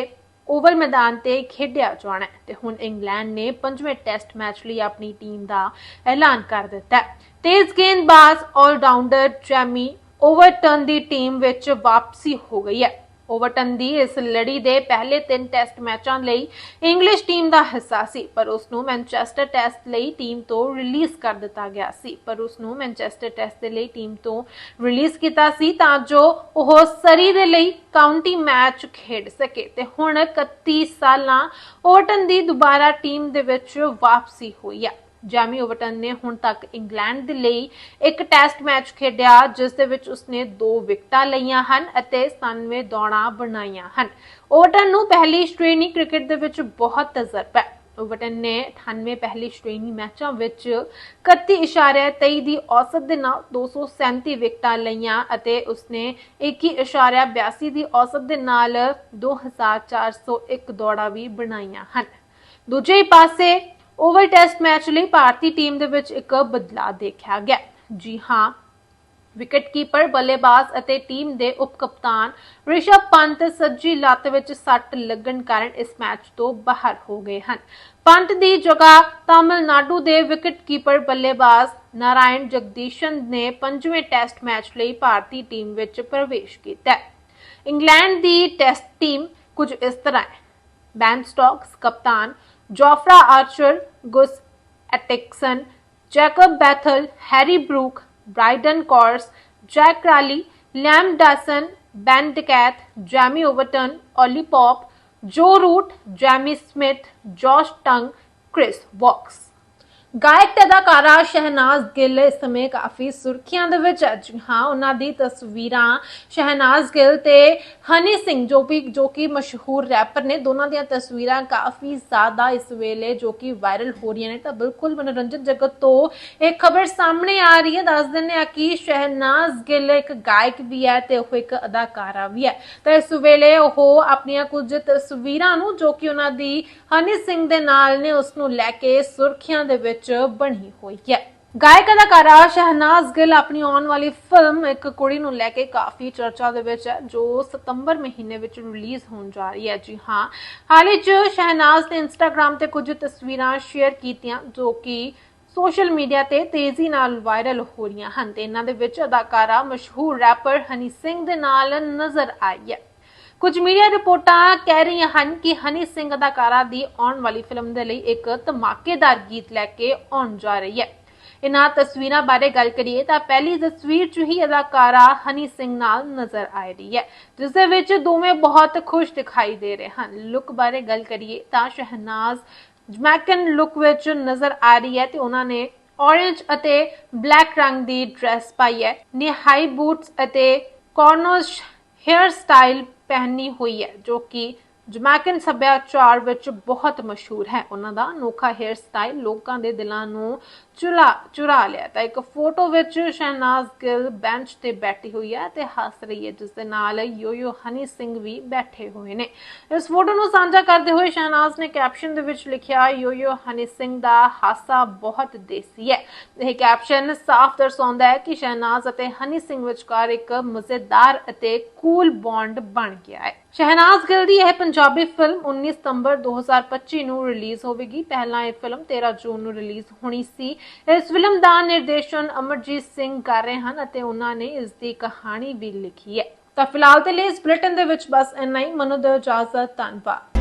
ਓਵਲ ਮੈਦਾਨ ਤੇ ਖੇਡਿਆ ਜਾਣਾ ਹੈ ਤੇ ਹੁਣ ਇੰਗਲੈਂਡ ਨੇ ਪੰਜਵੇਂ ਟੈਸਟ ਮੈਚ ਲਈ ਆਪਣੀ ਟੀਮ ਦਾ ਐਲਾਨ ਕਰ ਦਿੱਤਾ ਹੈ। ਤੇਜ਼ ਗੇਂਦਬਾਜ਼ ਆਲਰਾਊਂਡਰ ਜੈਮੀ ਓਵਰਟਨ ਦੀ ਟੀਮ ਵਿੱਚ ਵਾਪਸੀ ਹੋ ਗਈ ਹੈ। ਓਵਰਟਨ ਦੀ ਇਸ ਲੜੀ ਦੇ ਪਹਿਲੇ ਤਿੰਨ ਟੈਸਟ ਮੈਚਾਂ ਲਈ ਇੰਗਲਿਸ਼ ਟੀਮ ਦਾ ਹਿੱਸਾ ਸੀ, ਪਰ ਉਸ ਨੂੰ ਮੈਨਚੈਸਟਰ ਟੈਸਟ ਲਈ ਟੀਮ ਤੋਂ ਰਿਲੀਜ਼ ਕਰ ਦਿੱਤਾ ਗਿਆ ਸੀ। ਪਰ ਉਸ ਨੂੰ ਮੈਨਚੈਸਟਰ ਟੈਸਟ ਦੇ ਲਈ ਟੀਮ ਤੋਂ ਰਿਲੀਜ਼ ਕੀਤਾ ਸੀ ਤਾਂ ਜੋ ਉਹ ਸਰੀ ਦੇ ਲਈ ਕਾਉਂਟੀ ਮੈਚ ਖੇਡ ਸਕੇ। ਤੇ ਹੁਣ 31 ਸਾਲਾਂ ਓਵਰਟਨ ਦੀ ਦੁਬਾਰਾ ਟੀਮ ਦੇ ਵਿੱਚ ਵਾਪਸੀ ਹੋਈ ਹੈ। ਜੈਮੀ ਓਵਰਟਨ ਨੇ ਹੁਣ ਤੱਕ ਇੰਗਲੈਂਡ ਦੇ ਲਈ ਇੱਕ ਟੈਸਟ ਮੈਚ ਖੇਡਿਆ, ਜਿਸ ਦੇ ਵਿੱਚ ਉਸਨੇ ਦੋ ਵਿਕਟਾਂ ਲਈਆਂ ਹਨ ਅਤੇ 97 ਦੌੜਾਂ ਬਣਾਈਆਂ ਹਨ। ਓਵਰਟਨ ਨੂੰ ਪਹਿਲੀ ਸ਼੍ਰੇਣੀ ਕ੍ਰਿਕਟ ਦੇ ਵਿੱਚ ਬਹੁਤ ਤਜਰਬਾ ਹੈ। ਓਵਰਟਨ ਨੇ 98 ਪਹਿਲੀ ਸ਼੍ਰੇਣੀ ਮੈਚਾਂ ਵਿੱਚ 31.23 ਦੀ ਔਸਤ ਦੇ ਨਾਲ 237 ਵਿਕਟਾਂ ਲਈਆਂ ਅਤੇ ਉਸਨੇ 21.82 ਦੀ ਔਸਤ ਦੇ ਨਾਲ 2401 ਦੌੜਾਂ ਵੀ ਬਣਾਈਆਂ ਹਨ। ਦੂਜੇ ਪਾਸੇ ਓਵਰ ਟੈਸਟ ਮੈਚ ਲਈ ਭਾਰਤੀ ਟੀਮ ਦੇ ਵਿੱਚ ਇੱਕ ਬਦਲਾਅ ਦੇਖਿਆ ਗਿਆ। ਜੀ ਹਾਂ ਵਿਕਟਕੀਪਰ ਬੱਲੇਬਾਜ਼ ਅਤੇ ਟੀਮ ਦੇ ਉਪ ਕਪਤਾਨ ਰਿਸ਼ਭ ਪੰਤ ਸੱਜੀ ਲੱਤ ਵਿੱਚ ਸੱਟ ਲੱਗਣ ਕਾਰਨ ਇਸ ਮੈਚ ਤੋਂ ਬਾਹਰ ਹੋ ਗਏ ਹਨ। ਪੰਤ ਦੀ ਜਗ੍ਹਾ ਤਾਮਿਲਨਾਡੂ ਦੇ ਵਿਕਟਕੀਪਰ ਬੱਲੇਬਾਜ਼ ਨਾਰਾਇਣ ਜਗਦੀਸ਼ਨ ਨੇ ਪੰਜਵੇਂ ਟੈਸਟ ਮੈਚ ਲਈ ਭਾਰਤੀ ਟੀਮ ਵਿੱਚ ਪ੍ਰਵੇਸ਼ ਕੀਤਾ ਇੰਗਲੈਂਡ ਦੀ ਟੈਸਟ ਟੀਮ ਕੁਝ ਇਸ ਤਰ੍ਹਾਂ ਹੈ। ਬੈਨ ਸਟਾਕਸ ਕਪਤਾਨ Jofra Archer Gus Atkinson Jacob Bethell Harry Brook Brydon Carse Zak Crawley Liam Dawson Ben Duckett Jamie Overton Ollie Pope Joe route Jamie Smith ਜੋਸ਼ ਟੰਗ ਕ੍ਰਿਸ ਵੌਕਸ ਗਾਇਕ ਤੇ ਅਦਾਕਾਰਾ ਸ਼ਹਿਨਾਜ਼ ਗਿੱਲ ਇਸ ਸਮੇਂ ਕਾਫੀ ਸੁਰਖੀਆਂ ਦੇ ਵਿੱਚ ਹੈ। ਜੀ ਹਾਂ, ਉਹਨਾਂ ਦੀ ਤਸਵੀਰਾਂ ਸ਼ਹਿਨਾਜ਼ ਗਿੱਲ ਤੇ ਹਨੀ ਸਿੰਘ ਜੋ ਵੀ, ਜੋ ਕਿ ਮਸ਼ਹੂਰ ਰੈਪਰ ਨੇ, ਦੋਨਾਂ ਦੀਆਂ ਤਸਵੀਰਾਂ ਕਾਫੀ ਜ਼ਿਆਦਾ ਇਸ ਵੇਲੇ ਜੋ ਕਿ ਵਾਇਰਲ ਹੋ ਰਹੀਆਂ ਨੇ। ਤਾਂ ਬਿਲਕੁਲ ਮਨੋਰੰਜਨ ਜਗਤ ਤੋਂ ਇੱਕ ਖਬਰ ਸਾਹਮਣੇ ਆ ਰਹੀ ਹੈ। ਦੱਸ ਦਿੰਦੇ ਆ ਕਿ ਸ਼ਹਿਨਾਜ਼ ਗਿੱਲ ਇੱਕ ਗਾਇਕ ਵੀ ਹੈ ਤੇ ਉਹ ਇੱਕ ਅਦਾਕਾਰਾ ਵੀ ਹੈ। ਤਾਂ ਇਸ ਵੇਲੇ ਉਹ ਆਪਣੀਆਂ ਕੁਝ ਤਸਵੀਰਾਂ ਨੂੰ ਜੋ ਕਿ ਉਹਨਾਂ ਦੀ ਹਨੀ ਸਿੰਘ ਦੇ ਨਾਲ ਨੇ, ਉਸ ਨੂੰ ਲੈ ਕੇ ਸੁਰਖੀਆਂ ਦੇ ਵਿੱਚ ਬਣੀ ਹੋਈ ਹੈ। ਗਾਇਕ ਅਦਾਕਾਰਾ ਸ਼ਹਿਨਾਜ਼ ਗਿੱਲ ਆਪਣੀ ਆਉਣ ਵਾਲੀ ਫਿਲਮ ਇੱਕ ਕੁੜੀ ਨੂੰ ਲੈ ਕੇ ਕਾਫੀ ਚਰਚਾ ਦੇ ਵਿੱਚ ਹੈ, ਜੋ ਸਤੰਬਰ ਮਹੀਨੇ ਵਿੱਚ ਰਿਲੀਜ਼ ਹੋਣ ਜਾ ਰਹੀ ਹੈ। ਜੀ ਹਾਂ, ਹਾਲ 'ਚ ਸ਼ਹਿਨਾਜ਼ ਨੇ ਇੰਸਟਾਗ੍ਰam ਤੇ ਕੁਝ ਤਸਵੀਰਾਂ ਸ਼ੇਅਰ ਕੀਤੀਆਂ, ਜੋ ਕਿ ਸੋਸ਼ਲ ਮੀਡੀਆ ਤੇ ਤੇਜ਼ੀ ਨਾਲ ਵਾਇਰਲ ਹੋ ਰਹੀਆਂ ਹਨ ਤੇ ਇਹਨਾਂ ਦੇ ਵਿੱਚ ਅਦਾਕਾਰਾ ਮਸ਼ਹੂਰ ਰੈਪਰ ਹਨੀ ਸਿੰਘ ਦੇ ਨਾਲ ਨਜ਼ਰ ਆਈ ਹੈ। ਕੁਝ ਮੀਡੀਆ ਰਿਪੋਰਟਾਂ ਕਹਿ ਰਹੀਆਂ ਹਨ ਕਿ ਹਨੀ ਸਿੰਘ ਅਦਾਕਾਰਾ ਦੀ ਆਉਣ ਵਾਲੀ ਫਿਲਮ ਦੇ ਲਈ ਇੱਕ ਧਮਾਕੇਦਾਰ ਗੀਤ ਲੈ ਕੇ ਆਉਣ ਜਾ ਰਹੀ ਹੈ। ਇਨ੍ਹਾਂ ਤਸਵੀਰਾਂ ਬਾਰੇ ਗੱਲ ਕਰੀਏ ਤਾਂ ਪਹਿਲੀ ਤਸਵੀਰ 'ਚ ਹੀ ਅਦਾਕਾਰਾ ਹਨੀ ਸਿੰਘ ਨਾਲ ਨਜ਼ਰ ਆ ਰਹੀ ਹੈ, ਜਿਸ ਦੇ ਵਿੱਚ ਦੋਵੇਂ ਬਹੁਤ ਖੁਸ਼ ਦਿਖਾਈ ਦੇ ਰਹੇ ਹਨ। ਲੁੱਕ ਬਾਰੇ ਗੱਲ ਕਰੀਏ ਤਾਂ ਸ਼ਹਿਨਾਜ਼ ਜਮੈਕਨ ਲੁੱਕ ਵਿੱਚ ਨਜ਼ਰ ਆ ਰਹੀ ਹੈ ਤੇ ਉਹਨਾਂ ਨੇ orange ਅਤੇ ਬਲੈਕ ਰੰਗ ਦੀ ਡਰੈਸ ਪਾਈ ਹੈ। ਨਿਹਾਈ ਬੂਟਸ ਅਤੇ ਕਾਰਨੋਸ਼ ਹੇਅਰ ਸਟਾਈਲ ਪਹਿਨੀ ਹੋਈ ਹੈ, ਜੋ ਕਿ ਜਮੈਕਨ ਸੱਭਿਆਚਾਰ ਵਿੱਚ ਬਹੁਤ ਮਸ਼ਹੂਰ ਹੈ। ਉਹਨਾਂ ਦਾ ਅਨੋਖਾ ਹੇਅਰ ਸਟਾਈਲ ਲੋਕਾਂ ਦੇ ਦਿਲਾਂ ਨੂੰ ਚੁਰਾ ਚੁਰਾ ਲਿਆ ਤਾਂ ਇੱਕ ਫੋਟੋ ਵਿੱਚ ਸ਼ਹਿਨਾਜ਼ ਗਿੱਲ ਬੈਂਚ ਤੇ ਬੈਠੀ ਹੋਈ ਹੈ ਤੇ ਹੱਸ ਰਹੀ ਹੈ, ਜਿਸ ਦੇ ਨਾਲ ਯੋਯੋ ਹਨੀ ਸਿੰਘ ਵੀ ਬੈਠੇ ਹੋਏ ਨੇ। ਇਸ ਫੋਟੋ ਨੂੰ ਸਾਂਝਾ ਕਰਦੇ ਹੋਏ ਸ਼ਹਿਨਾਜ਼ ਨੇ ਕੈਪਸ਼ਨ ਦੇ ਵਿੱਚ ਲਿਖਿਆ ਯੋਯੋ ਹਨੀ ਸਿੰਘ ਦਾ ਹਾਸਾ ਬਹੁਤ ਦੇਸੀ ਹੈ। ਇਹ ਕੈਪਸ਼ਨ ਸਾਫ਼ ਦਰਸਾਉਂਦਾ ਹੈ ਕਿ ਸ਼ਹਿਨਾਜ਼ ਅਤੇ ਹਨੀ ਸਿੰਘ ਵਿਚਕਾਰ ਇੱਕ ਮਜ਼ੇਦਾਰ ਅਤੇ ਸਕੂਲ ਬੌਂਡ ਬਣ ਗਿਆ ਹੈ। ਸ਼ਹਿਨਾਜ਼ ਗਿੱਲ ਦੀ ਇਹ ਪੰਜਾਬੀ ਫਿਲਮ 19 ਸਤੰਬਰ 2025 ਨੂੰ ਰਿਲੀਜ਼ ਹੋਵੇਗੀ। ਪਹਿਲਾਂ ਇਹ ਫਿਲਮ 13 ਜੂਨ ਨੂੰ ਰਿਲੀਜ਼ ਹੋਣੀ ਸੀ। ਇਸ ਫਿਲਮ ਦਾ ਨਿਰਦੇਸ਼ਨ ਅਮਰਜੀਤ ਸਿੰਘ ਕਰ ਰਹੇ ਹਨ ਅਤੇ ਉਹਨਾਂ ਨੇ ਇਸ ਦੀ ਕਹਾਣੀ ਵੀ ਲਿਖੀ ਹੈ। ਤਾਂ ਫਿਲਹਾਲ ਤੇ ਲਈ ਇਸ ਬੁਲੇਟਿਨ ਦੇ ਵਿੱਚ ਬਸ ਇੰਨਾ ਹੀ। ਮਨੋ ਦੇ ਇਜਾਜ਼ਤ, ਧੰਨਵਾਦ।